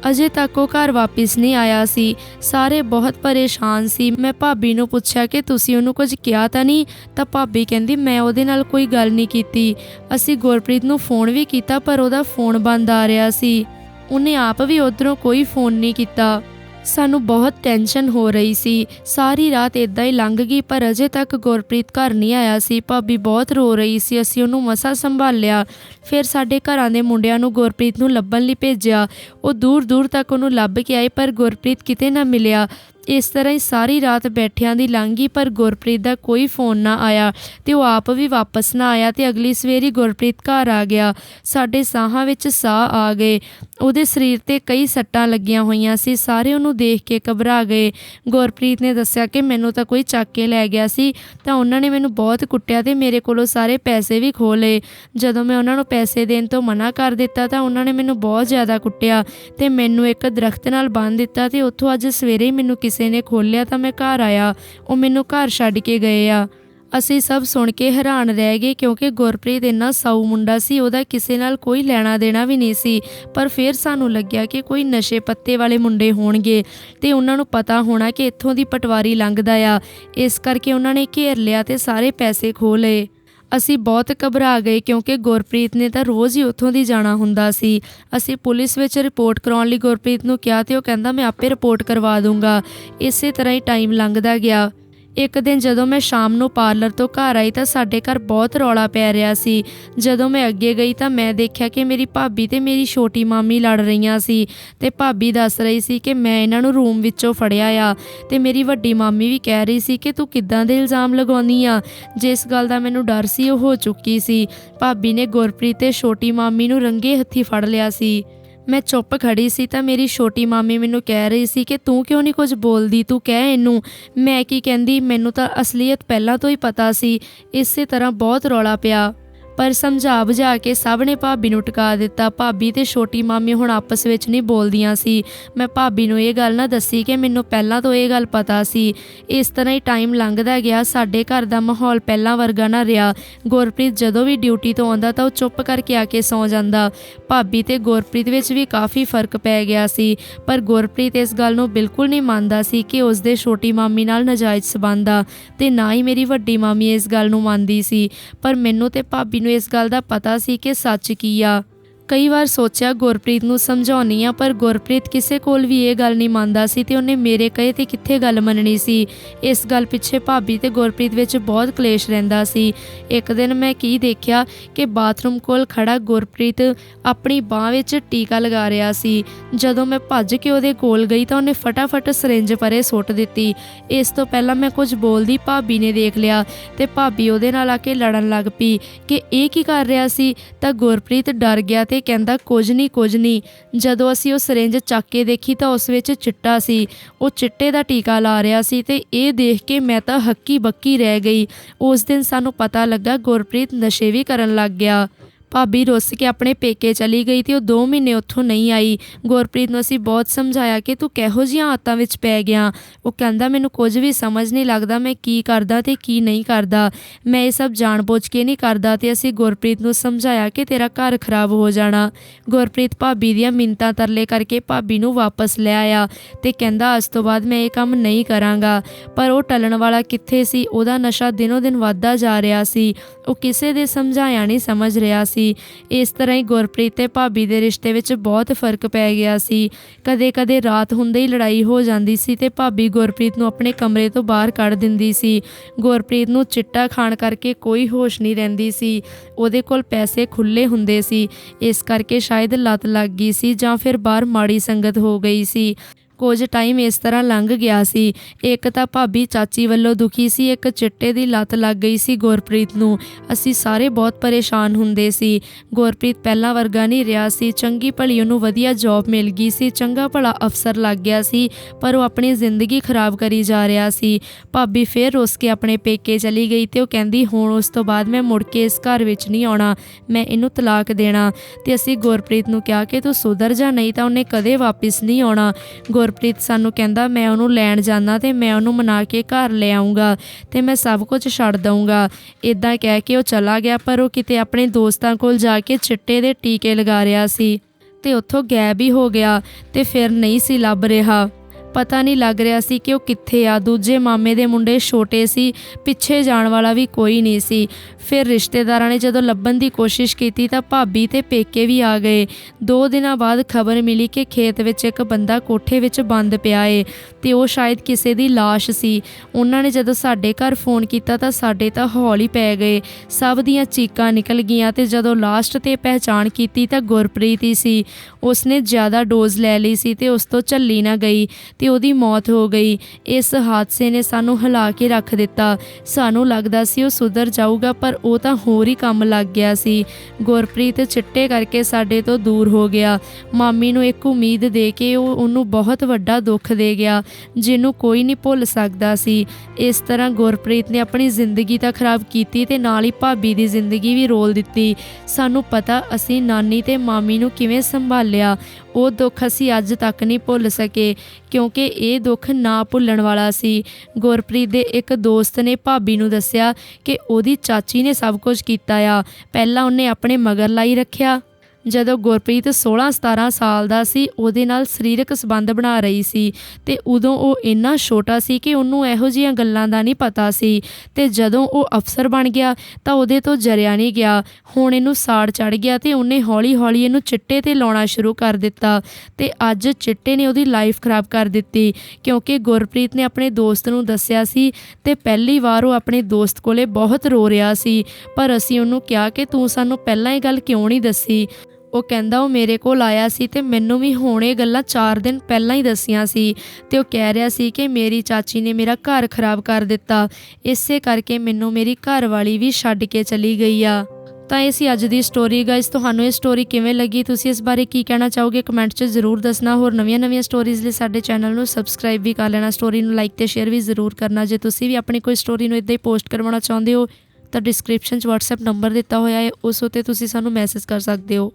ਅਜੇ ਤੱਕ ਉਹ ਘਰ ਵਾਪਸ ਨਹੀਂ ਆਇਆ ਸੀ। ਸਾਰੇ ਬਹੁਤ ਪਰੇਸ਼ਾਨ ਸੀ। ਮੈਂ ਭਾਬੀ ਨੂੰ ਪੁੱਛਿਆ ਕਿ ਤੁਸੀਂ ਉਹਨੂੰ ਕੁਝ ਕਿਹਾ ਤਾਂ ਨਹੀਂ? ਤਾਂ ਭਾਬੀ ਕਹਿੰਦੀ, ਮੈਂ ਉਹਦੇ ਨਾਲ ਕੋਈ ਗੱਲ ਨਹੀਂ ਕੀਤੀ। ਅਸੀਂ ਗੁਰਪ੍ਰੀਤ ਨੂੰ ਫੋਨ ਵੀ ਕੀਤਾ, ਪਰ ਉਹਦਾ ਫੋਨ ਬੰਦ ਆ ਰਿਹਾ ਸੀ। ਉਹਨੇ ਆਪ ਵੀ ਉਧਰੋਂ ਕੋਈ ਫੋਨ ਨਹੀਂ ਕੀਤਾ। ਸਾਨੂੰ ਬਹੁਤ ਟੈਨਸ਼ਨ ਹੋ ਰਹੀ ਸੀ। ਸਾਰੀ ਰਾਤ ਇਦਾਂ ਹੀ ਲੰਘ ਗਈ, ਪਰ ਅਜੇ ਤੱਕ ਗੁਰਪ੍ਰੀਤ ਘਰ ਨਹੀਂ ਆਇਆ ਸੀ। ਭਾਬੀ ਬਹੁਤ ਰੋ ਰਹੀ ਸੀ। ਅਸੀਂ ਉਹਨੂੰ ਮਸਾ ਸੰਭਾਲਿਆ। ਫਿਰ ਸਾਡੇ ਘਰਾਂ ਦੇ ਮੁੰਡਿਆਂ ਨੂੰ ਗੁਰਪ੍ਰੀਤ ਨੂੰ ਲੱਭਣ ਲਈ ਭੇਜਿਆ। ਉਹ ਦੂਰ ਦੂਰ ਤੱਕ ਉਹਨੂੰ ਲੱਭ ਕੇ ਆਏ, ਪਰ ਗੁਰਪ੍ਰੀਤ ਕਿਤੇ ਨਾ ਮਿਲਿਆ। ਇਸ ਤਰ੍ਹਾਂ ਹੀ ਸਾਰੀ ਰਾਤ ਬੈਠਿਆਂ ਦੀ ਲੰਘ ਗਈ ਪਰ ਗੁਰਪ੍ਰੀਤ ਦਾ ਕੋਈ ਫੋਨ ਨਾ ਆਇਆ ਤੇ ਉਹ ਆਪ ਵੀ ਵਾਪਸ ਨਾ ਆਇਆ ਤੇ ਅਗਲੀ ਸਵੇਰੀ ਗੁਰਪ੍ਰੀਤ ਘਰ ਆ ਗਿਆ। ਸਾਡੇ ਸਾਹਾਂ ਵਿੱਚ ਸਾਹ ਆ ਗਏ। ਉਹਦੇ ਸਰੀਰ ਤੇ ਕਈ ਸੱਟਾਂ ਲੱਗੀਆਂ ਹੋਈਆਂ ਸੀ। ਸਾਰੇ ਉਹਨੂੰ ਦੇਖ ਕੇ ਘਬਰਾ ਗਏ। ਗੁਰਪ੍ਰੀਤ ਨੇ ਦੱਸਿਆ ਕਿ ਮੈਨੂੰ ਤਾਂ ਕੋਈ ਚੱਕ ਕੇ ਲੈ ਗਿਆ ਸੀ, ਤਾਂ ਉਹਨਾਂ ਨੇ ਮੈਨੂੰ ਬਹੁਤ ਕੁੱਟਿਆ ਤੇ ਮੇਰੇ ਕੋਲੋਂ ਸਾਰੇ ਪੈਸੇ ਵੀ ਖੋਹ ਲਏ। ਜਦੋਂ ਮੈਂ ਉਹਨਾਂ ਨੂੰ ਪੈਸੇ ਦੇਣ ਤੋਂ ਮਨਾ ਕਰ ਦਿੱਤਾ, ਤਾਂ ਉਹਨਾਂ ਨੇ ਮੈਨੂੰ ਬਹੁਤ ਜ਼ਿਆਦਾ ਕੁੱਟਿਆ ਤੇ ਮੈਨੂੰ ਇੱਕ ਦਰਖਤ ਨਾਲ ਬੰਨ੍ਹ ਦਿੱਤਾ ਤੇ ਉੱਥੋਂ ਅੱਜ ਸਵੇਰੇ ਹੀ ਮੈਨੂੰ ਕਿਸੇ ਨੇ ਖੋਲ੍ਹਿਆ ਤਾਂ ਮੈਂ ਘਰ ਆਇਆ। ਉਹ ਮੈਨੂੰ ਘਰ ਛੱਡ ਕੇ ਗਏ ਆ। ਅਸੀਂ ਸਭ ਸੁਣ ਕੇ ਹੈਰਾਨ ਰਹਿ ਗਏ ਕਿਉਂਕਿ ਗੁਰਪ੍ਰੀਤ ਇੰਨਾ ਸਾਊ ਮੁੰਡਾ ਸੀ, ਉਹਦਾ ਕਿਸੇ ਨਾਲ ਕੋਈ ਲੈਣਾ ਦੇਣਾ ਵੀ ਨਹੀਂ ਸੀ। ਪਰ ਫਿਰ ਸਾਨੂੰ ਲੱਗਿਆ ਕਿ ਕੋਈ ਨਸ਼ੇ ਪੱਤੇ ਵਾਲੇ ਮੁੰਡੇ ਹੋਣਗੇ ਤੇ ਉਹਨਾਂ ਨੂੰ ਪਤਾ ਹੋਣਾ ਕਿ ਇੱਥੋਂ ਦੀ ਪਟਵਾਰੀ ਲੰਘਦਾ ਆ। ਇਸ ਕਰਕੇ ਉਹਨਾਂ ਨੇ ਘੇਰ ਲਿਆ ਤੇ ਸਾਰੇ ਪੈਸੇ ਖੋਹ ਲਏ। ਅਸੀਂ ਬਹੁਤ ਘਬਰਾ ਗਏ ਕਿਉਂਕਿ ਗੁਰਪ੍ਰੀਤ ਨੇ ਤਾਂ ਰੋਜ਼ ਹੀ ਉੱਥੋਂ ਦੀ ਜਾਣਾ ਹੁੰਦਾ ਸੀ। ਅਸੀਂ ਪੁਲਿਸ ਵਿੱਚ ਰਿਪੋਰਟ ਕਰਾਉਣ ਲਈ ਗੁਰਪ੍ਰੀਤ ਨੂੰ ਕਿਹਾ ਤੇ ਉਹ ਕਹਿੰਦਾ, ਮੈਂ ਆਪੇ ਰਿਪੋਰਟ ਕਰਵਾ ਦੂੰਗਾ। ਇਸੇ ਤਰ੍ਹਾਂ ਹੀ ਟਾਈਮ ਲੰਘਦਾ ਗਿਆ। ਇੱਕ ਦਿਨ ਜਦੋਂ ਮੈਂ ਸ਼ਾਮ ਨੂੰ ਪਾਰਲਰ ਤੋਂ ਘਰ ਆਈ ਤਾਂ ਸਾਡੇ ਘਰ ਬਹੁਤ ਰੌਲਾ ਪੈ ਰਿਹਾ ਸੀ। ਜਦੋਂ ਮੈਂ ਅੱਗੇ ਗਈ ਤਾਂ ਮੈਂ ਦੇਖਿਆ ਕਿ ਮੇਰੀ ਭਾਬੀ ਤੇ ਮੇਰੀ ਛੋਟੀ ਮਾਮੀ ਲੜ ਰਹੀਆਂ ਸੀ ਤੇ ਭਾਬੀ ਦੱਸ ਰਹੀ ਸੀ ਕਿ ਮੈਂ ਇਹਨਾਂ ਨੂੰ ਰੂਮ ਵਿੱਚੋਂ ਫੜਿਆ ਆ ਤੇ ਮੇਰੀ ਵੱਡੀ ਮਾਮੀ ਵੀ ਕਹਿ ਰਹੀ ਸੀ ਕਿ ਤੂੰ ਕਿੱਦਾਂ ਦੇ ਇਲਜ਼ਾਮ ਲਗਾਉਣੀ ਆ। ਜਿਸ ਗੱਲ ਦਾ ਮੈਨੂੰ ਡਰ ਸੀ ਉਹ ਹੋ ਚੁੱਕੀ ਸੀ। ਭਾਬੀ ਨੇ ਗੁਰਪ੍ਰੀਤ ਤੇ ਛੋਟੀ ਮਾਮੀ ਨੂੰ ਰੰਗੇ ਹੱਥੀ ਫੜ ਲਿਆ ਸੀ। ਮੈਂ ਚੁੱਪ ਖੜੀ ਸੀ ਤਾਂ ਮੇਰੀ ਛੋਟੀ ਮਾਮੀ ਮੈਨੂੰ ਕਹਿ ਰਹੀ ਸੀ ਕਿ ਤੂੰ ਕਿਉਂ ਨਹੀਂ ਕੁਝ ਬੋਲਦੀ? ਤੂੰ ਕਹਿ ਇਹਨੂੰ। ਮੈਂ ਕੀ ਕਹਿੰਦੀ? ਮੈਨੂੰ ਤਾਂ ਅਸਲੀਅਤ ਪਹਿਲਾਂ ਤੋਂ ਹੀ ਪਤਾ ਸੀ। ਇਸੇ ਤਰ੍ਹਾਂ ਬਹੁਤ ਰੌਲਾ ਪਿਆ। ਪਰ ਸਮਝਾ ਬੁਝਾ ਕੇ ਸਭ ਨੇ ਭਾਬੀ ਨੂੰ ਟਿਕਾ ਦਿੱਤਾ। ਭਾਬੀ ਤੇ ਛੋਟੀ ਮਾਮੀ ਹੁਣ ਆਪਸ ਵਿੱਚ ਨਹੀਂ ਬੋਲਦੀਆਂ ਸੀ। ਮੈਂ ਭਾਬੀ ਨੂੰ ਇਹ ਗੱਲ ਨਾ ਦੱਸੀ ਕਿ ਮੈਨੂੰ ਪਹਿਲਾਂ ਤੋਂ ਇਹ ਗੱਲ ਪਤਾ ਸੀ। ਇਸ ਤਰ੍ਹਾਂ ਹੀ ਟਾਈਮ ਲੰਘਦਾ ਗਿਆ। ਸਾਡੇ ਘਰ ਦਾ ਮਾਹੌਲ ਪਹਿਲਾਂ ਵਰਗਾ ਨਾ ਰਿਹਾ। ਗੁਰਪ੍ਰੀਤ ਜਦੋਂ ਵੀ ਡਿਊਟੀ ਤੋਂ ਆਉਂਦਾ ਤਾਂ ਉਹ ਚੁੱਪ ਕਰਕੇ ਆ ਕੇ ਸੌਂ ਜਾਂਦਾ। ਭਾਬੀ ਤੇ ਗੁਰਪ੍ਰੀਤ ਵਿੱਚ ਵੀ ਕਾਫੀ ਫ਼ਰਕ ਪੈ ਗਿਆ ਸੀ। ਪਰ ਗੁਰਪ੍ਰੀਤ ਇਸ ਗੱਲ ਨੂੰ ਬਿਲਕੁਲ ਨਹੀਂ ਮੰਨਦਾ ਸੀ ਕਿ ਉਸ ਦੇ ਛੋਟੀ ਮਾਮੀ ਨਾਲ ਨਾਜਾਇਜ਼ ਸਬੰਧ ਆ ਤੇ ਨਾ ਹੀ ਮੇਰੀ ਵੱਡੀ ਮਾਮੀ ਇਸ ਗੱਲ ਨੂੰ ਮੰਨਦੀ ਸੀ। ਪਰ ਮੈਨੂੰ ਤੇ ਭਾਬੀ ਨੂੰ ਇਸ ਗੱਲ ਦਾ ਪਤਾ ਸੀ ਕਿ ਸੱਚ ਕੀ ਆ। ਕਈ ਵਾਰ ਸੋਚਿਆ, ਗੁਰਪ੍ਰੀਤ ਨੂੰ ਸਮਝਾਉਣੀ ਆ, ਪਰ ਗੁਰਪ੍ਰੀਤ ਕਿਸੇ ਕੋਲ ਵੀ ਇਹ ਗੱਲ ਨਹੀਂ ਮੰਨਦਾ ਸੀ ਤੇ ਉਹਨੇ ਮੇਰੇ ਕਹੇ ਤੇ ਕਿੱਥੇ ਗੱਲ ਮੰਨਣੀ ਸੀ? ਇਸ ਗੱਲ ਪਿੱਛੇ ਭਾਬੀ ਤੇ ਗੁਰਪ੍ਰੀਤ ਵਿੱਚ ਬਹੁਤ ਕਲੇਸ਼ ਰਹਿੰਦਾ ਸੀ। ਇੱਕ ਦਿਨ ਮੈਂ ਕੀ ਦੇਖਿਆ ਕਿ ਬਾਥਰੂਮ ਕੋਲ ਖੜਾ ਗੁਰਪ੍ਰੀਤ ਆਪਣੀ ਬਾਹ ਵਿੱਚ ਟੀਕਾ ਲਗਾ ਰਿਹਾ ਸੀ। ਜਦੋਂ ਮੈਂ ਭੱਜ ਕੇ ਉਹਦੇ ਕੋਲ ਗਈ ਤਾਂ ਉਹਨੇ ਫਟਾਫਟ ਸਿਰਿੰਜ ਪਰੇ ਸੁੱਟ ਦਿੱਤੀ। ਇਸ ਤੋਂ ਪਹਿਲਾਂ ਮੈਂ ਕੁਝ ਬੋਲਦੀ ਭਾਬੀ ਨੇ ਦੇਖ ਲਿਆ ਤੇ ਭਾਬੀ ਉਹਦੇ ਨਾਲ ਆ ਕੇ ਲੜਨ ਲੱਗ ਪਈ ਕਿ ਇਹ ਕੀ ਕਰ ਰਿਹਾ ਸੀ? ਤਾਂ ਗੁਰਪ੍ਰੀਤ ਡਰ ਗਿਆ ਤੇ ਕਹਿੰਦਾ, ਕੁਝ ਨਹੀਂ ਕੁਝ ਨਹੀਂ ਜਦੋਂ ਅਸੀਂ ਉਹ ਸਿਰਿੰਜ ਚੱਕ ਕੇ ਦੇਖੀ ਤਾਂ ਉਸ ਵਿੱਚ ਚਿੱਟਾ ਸੀ। ਉਹ ਚਿੱਟੇ ਦਾ ਟੀਕਾ ਲਾ ਰਿਹਾ ਸੀ ਤੇ ਇਹ ਦੇਖ ਕੇ ਮੈਂ ਤਾਂ ਹੱਕੀ ਬੱਕੀ ਰਹਿ ਗਈ। ਉਸ ਦਿਨ ਸਾਨੂੰ ਪਤਾ ਲੱਗਾ, ਗੁਰਪ੍ਰੀਤ ਨਸ਼ੇ ਵੀ ਕਰਨ ਲੱਗ ਗਿਆ। ਭਾਬੀ ਰੁੱਸ ਕੇ ਆਪਣੇ ਪੇਕੇ ਚਲੀ ਗਈ ਤੇ ਉਹ 2 ਮਹੀਨੇ ਉੱਥੋਂ ਨਹੀਂ ਆਈ। ਗੁਰਪ੍ਰੀਤ ਨੂੰ ਅਸੀਂ ਬਹੁਤ ਸਮਝਾਇਆ ਕਿ ਤੂੰ ਕਿਹੋ ਜਿਹੀਆਂ ਆਤਾਂ ਵਿੱਚ ਪੈ ਗਿਆ। ਉਹ ਕਹਿੰਦਾ, ਮੈਨੂੰ ਕੁਝ ਵੀ ਸਮਝ ਨਹੀਂ ਲੱਗਦਾ, ਮੈਂ ਕੀ ਕਰਦਾ ਤੇ ਕੀ ਨਹੀਂ ਕਰਦਾ। ਮੈਂ ਇਹ ਸਭ ਜਾਣਬੁੱਝ ਕੇ ਨਹੀਂ ਕਰਦਾ ਤੇ ਅਸੀਂ ਗੁਰਪ੍ਰੀਤ ਨੂੰ ਸਮਝਾਇਆ ਕਿ ਤੇਰਾ ਘਰ ਖਰਾਬ ਹੋ ਜਾਣਾ। ਗੁਰਪ੍ਰੀਤ ਭਾਬੀ ਦੀਆਂ ਮਿੰਤਾਂ ਤਰਲੇ ਕਰਕੇ ਭਾਬੀ ਨੂੰ ਵਾਪਸ ਲੈ ਆਇਆ ਤੇ ਕਹਿੰਦਾ, ਅੱਜ ਤੋਂ ਬਾਅਦ ਮੈਂ ਇਹ ਕੰਮ ਨਹੀਂ ਕਰਾਂਗਾ। ਪਰ ਉਹ ਟਲਣ ਵਾਲਾ ਕਿੱਥੇ ਸੀ? ਉਹਦਾ ਨਸ਼ਾ ਦਿਨੋ ਦਿਨ ਵੱਧਦਾ ਜਾ ਰਿਹਾ ਸੀ। ਉਹ ਕਿਸੇ ਦੇ ਸਮਝਾਇਆ ਨਹੀਂ ਸਮਝ ਰਿਹਾ ਸੀ। ਇਸ ਤਰ੍ਹਾਂ ਹੀ ਗੁਰਪ੍ਰੀਤ ਤੇ ਭਾਬੀ ਦੇ ਰਿਸ਼ਤੇ ਵਿੱਚ ਬਹੁਤ ਫ਼ਰਕ ਪੈ ਗਿਆ ਸੀ। ਕਦੇ-ਕਦੇ ਰਾਤ ਹੁੰਦੇ ਹੀ ਲੜਾਈ ਹੋ ਜਾਂਦੀ ਸੀ ਤੇ ਭਾਬੀ ਗੁਰਪ੍ਰੀਤ ਨੂੰ ਆਪਣੇ ਕਮਰੇ ਤੋਂ ਬਾਹਰ ਕੱਢ ਦਿੰਦੀ ਸੀ। ਗੁਰਪ੍ਰੀਤ ਨੂੰ ਚਿੱਟਾ ਖਾਣ ਕਰਕੇ ਕੋਈ ਹੋਸ਼ ਨਹੀਂ ਰਹਿੰਦੀ ਸੀ। ਉਹਦੇ ਕੋਲ ਪੈਸੇ ਖੁੱਲੇ ਹੁੰਦੇ ਸੀ। ਇਸ ਕਰਕੇ ਸ਼ਾਇਦ ਲੱਤ ਲੱਗ ਗਈ ਸੀ ਜਾਂ ਫਿਰ ਬਾਹਰ ਮਾੜੀ ਸੰਗਤ ਹੋ ਗਈ ਸੀ। ਕੁਝ ਟਾਈਮ ਇਸ ਤਰ੍ਹਾਂ ਲੰਘ ਗਿਆ ਸੀ। ਇੱਕ ਤਾਂ ਭਾਬੀ ਚਾਚੀ ਵੱਲੋਂ ਦੁਖੀ ਸੀ, ਇੱਕ ਚਿੱਟੇ ਦੀ ਲੱਤ ਲੱਗ ਗਈ ਸੀ ਗੁਰਪ੍ਰੀਤ ਨੂੰ। ਅਸੀਂ ਸਾਰੇ ਬਹੁਤ ਪਰੇਸ਼ਾਨ ਹੁੰਦੇ ਸੀ। ਗੁਰਪ੍ਰੀਤ ਪਹਿਲਾਂ ਵਰਗਾ ਨਹੀਂ ਰਿਹਾ ਸੀ। ਚੰਗੀ ਭਲੀ ਉਹਨੂੰ ਵਧੀਆ ਜੌਬ ਮਿਲ ਗਈ ਸੀ। ਚੰਗਾ ਭਲਾ ਅਫਸਰ ਲੱਗ ਗਿਆ ਸੀ, ਪਰ ਉਹ ਆਪਣੀ ਜ਼ਿੰਦਗੀ ਖਰਾਬ ਕਰੀ ਜਾ ਰਿਹਾ ਸੀ। ਭਾਬੀ ਫੇਰ ਰੁੱਸ ਕੇ ਆਪਣੇ ਪੇਕੇ ਚਲੀ ਗਈ ਤੇ ਉਹ ਕਹਿੰਦੀ, ਹੁਣ ਉਸ ਤੋਂ ਬਾਅਦ ਮੈਂ ਮੁੜ ਕੇ ਇਸ ਘਰ ਵਿੱਚ ਨਹੀਂ ਆਉਣਾ। ਮੈਂ ਇਹਨੂੰ ਤਲਾਕ ਦੇਣਾ। ਤੇ ਅਸੀਂ ਗੁਰਪ੍ਰੀਤ ਨੂੰ ਕਿਹਾ ਕਿ ਤੂੰ ਸੁਧਰ ਜਾ, ਨਹੀਂ ਤਾਂ ਉਹਨੇ ਕਦੇ ਵਾਪਸ ਨਹੀਂ ਆਉਣਾ। ਗੁਰ ਗੁਰਪ੍ਰੀਤ ਸਾਨੂੰ ਕਹਿੰਦਾ, ਮੈਂ ਉਹਨੂੰ ਲੈਣ ਜਾਣਾ ਤੇ ਮੈਂ ਉਹਨੂੰ ਮਨਾ ਕੇ ਘਰ ਲੈ ਆਉਂਗਾ ਤੇ ਮੈਂ ਸਭ ਕੁਝ ਛੱਡ ਦਊਂਗਾ। ਇਦਾਂ ਕਹਿ ਕੇ ਉਹ ਚਲਾ ਗਿਆ, ਪਰ ਉਹ ਕਿਤੇ ਆਪਣੇ ਦੋਸਤਾਂ ਕੋਲ ਜਾ ਕੇ ਚਿੱਟੇ ਦੇ ਟੀਕੇ ਲਗਾ ਰਿਹਾ ਸੀ ਤੇ ਉੱਥੋਂ ਗਾਇਬ ਹੀ ਹੋ ਗਿਆ ਤੇ ਫਿਰ ਨਹੀਂ ਸੀ ਲੱਭ ਰਿਹਾ। ਪਤਾ ਨਹੀਂ ਲੱਗ ਰਿਹਾ ਸੀ ਕਿ ਉਹ ਕਿੱਥੇ ਆ। ਦੂਜੇ ਮਾਮੇ ਦੇ ਮੁੰਡੇ ਛੋਟੇ ਸੀ, ਪਿੱਛੇ ਜਾਣ ਵਾਲਾ ਵੀ ਕੋਈ ਨਹੀਂ ਸੀ। ਫਿਰ ਰਿਸ਼ਤੇਦਾਰਾਂ ਨੇ ਜਦੋਂ ਲੱਭਣ ਦੀ ਕੋਸ਼ਿਸ਼ ਕੀਤੀ ਤਾਂ ਭਾਬੀ ਤੇ ਪੇਕੇ ਵੀ ਆ ਗਏ। ਦੋ ਦਿਨਾਂ ਬਾਅਦ ਖਬਰ ਮਿਲੀ ਕਿ ਖੇਤ ਵਿੱਚ ਇੱਕ ਬੰਦਾ ਕੋਠੇ ਵਿੱਚ ਬੰਦ ਪਿਆ ਏ ਤੇ ਉਹ ਸ਼ਾਇਦ ਕਿਸੇ ਦੀ লাশ ਸੀ। ਉਹਨਾਂ ਨੇ ਜਦੋਂ ਸਾਡੇ ਘਰ ਫੋਨ ਕੀਤਾ ਤਾਂ ਸਾਡੇ ਤਾਂ ਹੌਲ ਹੀ ਪੈ ਗਏ। ਸਭ ਦੀਆਂ ਚੀਕਾਂ ਨਿਕਲ ਗਈਆਂ ਤੇ ਜਦੋਂ ਲਾਸਟ ਤੇ ਪਹਿਚਾਣ ਕੀਤੀ ਤਾਂ ਗੁਰਪ੍ਰੀਤ ਹੀ ਸੀ। ਉਸਨੇ ਜ਼ਿਆਦਾ ਡੋਜ਼ ਲੈ ਲਈ ਸੀ ਤੇ ਉਸ ਤੋਂ ਝੱਲੀ ਨਾ ਗਈ। ਤੇ ਉਹਦੀ ਮੌਤ ਹੋ ਗਈ। ਇਸ ਹਾਦਸੇ ਨੇ ਸਾਨੂੰ ਹਿਲਾ ਕੇ ਰੱਖ ਦਿੱਤਾ। ਸਾਨੂੰ ਲੱਗਦਾ ਸੀ ਉਹ ਸੁਧਰ ਜਾਊਗਾ, ਪਰ ਉਹ ਤਾਂ ਹੋਰ ਹੀ ਕੰਮ ਲੱਗ ਗਿਆ ਸੀ। ਗੁਰਪ੍ਰੀਤ ਚਿੱਟੇ ਕਰਕੇ ਸਾਡੇ ਤੋਂ ਦੂਰ ਹੋ ਗਿਆ। ਮਾਮੀ ਨੂੰ ਇੱਕ ਉਮੀਦ ਦੇ ਕੇ ਉਹ ਉਹਨੂੰ ਬਹੁਤ ਵੱਡਾ ਦੁੱਖ ਦੇ ਗਿਆ, ਜਿਹਨੂੰ ਕੋਈ ਨਹੀਂ ਭੁੱਲ ਸਕਦਾ ਸੀ। ਇਸ ਤਰ੍ਹਾਂ ਗੁਰਪ੍ਰੀਤ ਨੇ ਆਪਣੀ ਜ਼ਿੰਦਗੀ ਤਾਂ ਖਰਾਬ ਕੀਤੀ ਤੇ ਨਾਲ ਹੀ ਭਾਬੀ ਦੀ ਜ਼ਿੰਦਗੀ ਵੀ ਰੋਲ ਦਿੱਤੀ। ਸਾਨੂੰ ਪਤਾ, ਅਸੀਂ ਨਾਨੀ ਤੇ ਮਾਮੀ ਨੂੰ ਕਿਵੇਂ ਸੰਭਾਲਿਆ। ਉਹ ਦੁੱਖ ਅਸੀਂ ਅੱਜ ਤੱਕ ਨਹੀਂ ਭੁੱਲ ਸਕੇ। ਕਿਉਂਕਿ ਇਹ ਦੁੱਖ ਨਾ ਭੁੱਲਣ ਵਾਲਾ ਸੀ। ਗੁਰਪ੍ਰੀਤ ਦੇ ਇੱਕ ਦੋਸਤ ਨੇ ਭਾਬੀ ਨੂੰ ਦੱਸਿਆ ਕਿ ਉਹਦੀ ਚਾਚੀ ਨੇ ਸਭ ਕੁਝ ਕੀਤਾ ਆ। ਪਹਿਲਾਂ ਉਹਨੇ ਆਪਣੇ ਮਗਰ ਲਾਈ ਰੱਖਿਆ। ਜਦੋਂ ਗੁਰਪ੍ਰੀਤ 16-17 ਸਾਲ ਦਾ ਸੀ, ਉਹਦੇ ਨਾਲ ਸਰੀਰਕ ਸੰਬੰਧ ਬਣਾ ਰਹੀ ਸੀ ਤੇ ਉਦੋਂ ਉਹ ਇੰਨਾ ਛੋਟਾ ਸੀ ਕਿ ਉਹਨੂੰ ਇਹੋ ਜਿਹੀਆਂ ਗੱਲਾਂ ਦਾ ਨਹੀਂ ਪਤਾ ਸੀ ਤੇ ਜਦੋਂ ਉਹ ਅਫਸਰ ਬਣ ਗਿਆ ਤਾਂ ਉਹਦੇ ਤੋਂ ਜਰਿਆ ਨਹੀਂ ਗਿਆ। ਹੁਣ ਇਹਨੂੰ ਸਾੜ ਚੜ ਗਿਆ ਤੇ ਉਹਨੇ ਹੌਲੀ-ਹੌਲੀ ਇਹਨੂੰ ਚਿੱਟੇ ਤੇ ਲਾਉਣਾ ਸ਼ੁਰੂ ਕਰ ਦਿੱਤਾ ਤੇ ਅੱਜ ਚਿੱਟੇ ਨੇ ਉਹਦੀ ਲਾਈਫ ਖਰਾਬ ਕਰ ਦਿੱਤੀ ਕਿਉਂਕਿ ਗੁਰਪ੍ਰੀਤ ਨੇ ਆਪਣੇ ਦੋਸਤ ਨੂੰ ਦੱਸਿਆ ਸੀ ਤੇ ਪਹਿਲੀ ਵਾਰ ਉਹ ਆਪਣੇ ਦੋਸਤ ਕੋਲੇ ਬਹੁਤ ਰੋ ਰਿਹਾ ਸੀ। ਪਰ ਅਸੀਂ ਉਹਨੂੰ ਕਿਹਾ ਕਿ ਤੂੰ ਸਾਨੂੰ ਪਹਿਲਾਂ ਇਹ ਗੱਲ ਕਿਉਂ ਨਹੀਂ ਦੱਸੀ? ਉਹ ਕਹਿੰਦਾ ਉਹ ਮੇਰੇ ਕੋਲ ਆਇਆ ਸੀ ਤੇ ਮੈਨੂੰ ਵੀ ਹੁਣ ਇਹ ਗੱਲਾਂ 4 ਦਿਨ ਪਹਿਲਾਂ ਹੀ ਦੱਸੀਆਂ ਸੀ ਤੇ ਉਹ ਕਹਿ ਰਿਹਾ ਸੀ ਕਿ ਮੇਰੀ ਚਾਚੀ ਨੇ ਮੇਰਾ ਘਰ ਖਰਾਬ ਕਰ ਦਿੱਤਾ। ਇਸੇ ਕਰਕੇ ਮੈਨੂੰ ਮੇਰੀ ਘਰ ਵਾਲੀ ਵੀ ਛੱਡ ਕੇ ਚਲੀ ਗਈ ਆ। ਤਾਂ ਇਹ ਸੀ ਅੱਜ ਦੀ ਸਟੋਰੀ ਗਾਇਸ ਤੁਹਾਨੂੰ ਇਹ ਸਟੋਰੀ ਕਿਵੇਂ ਲੱਗੀ? ਤੁਸੀਂ ਇਸ ਬਾਰੇ ਕੀ ਕਹਿਣਾ ਚਾਹੋਗੇ? ਕਮੈਂਟ 'ਚ ਜ਼ਰੂਰ ਦੱਸਣਾ। ਹੋਰ ਨਵੀਆਂ-ਨਵੀਆਂ ਸਟੋਰੀਜ਼ ਲਈ ਸਾਡੇ ਚੈਨਲ ਨੂੰ ਸਬਸਕ੍ਰਾਈਬ ਵੀ ਕਰ ਲੈਣਾ। ਸਟੋਰੀ ਨੂੰ ਲਾਈਕ ਤੇ ਸ਼ੇਅਰ ਵੀ ਜ਼ਰੂਰ ਕਰਨਾ। ਜੇ ਤੁਸੀਂ ਵੀ ਆਪਣੀ ਕੋਈ ਸਟੋਰੀ ਨੂੰ ਇਦਾਂ ਹੀ ਪੋਸਟ ਕਰਵਾਉਣਾ ਚਾਹੁੰਦੇ ਹੋ, ਤਾਂ ਡਿਸਕ੍ਰਿਪਸ਼ਨ 'ਚ WhatsApp ਨੰਬਰ ਦਿੱਤਾ ਹੋਇਆ ਹੈ। ਉਸ ਉਤੇ ਤੁਸੀਂ ਸਾਨੂੰ ਮੈਸੇਜ ਕਰ ਸਕਦੇ ਹੋ।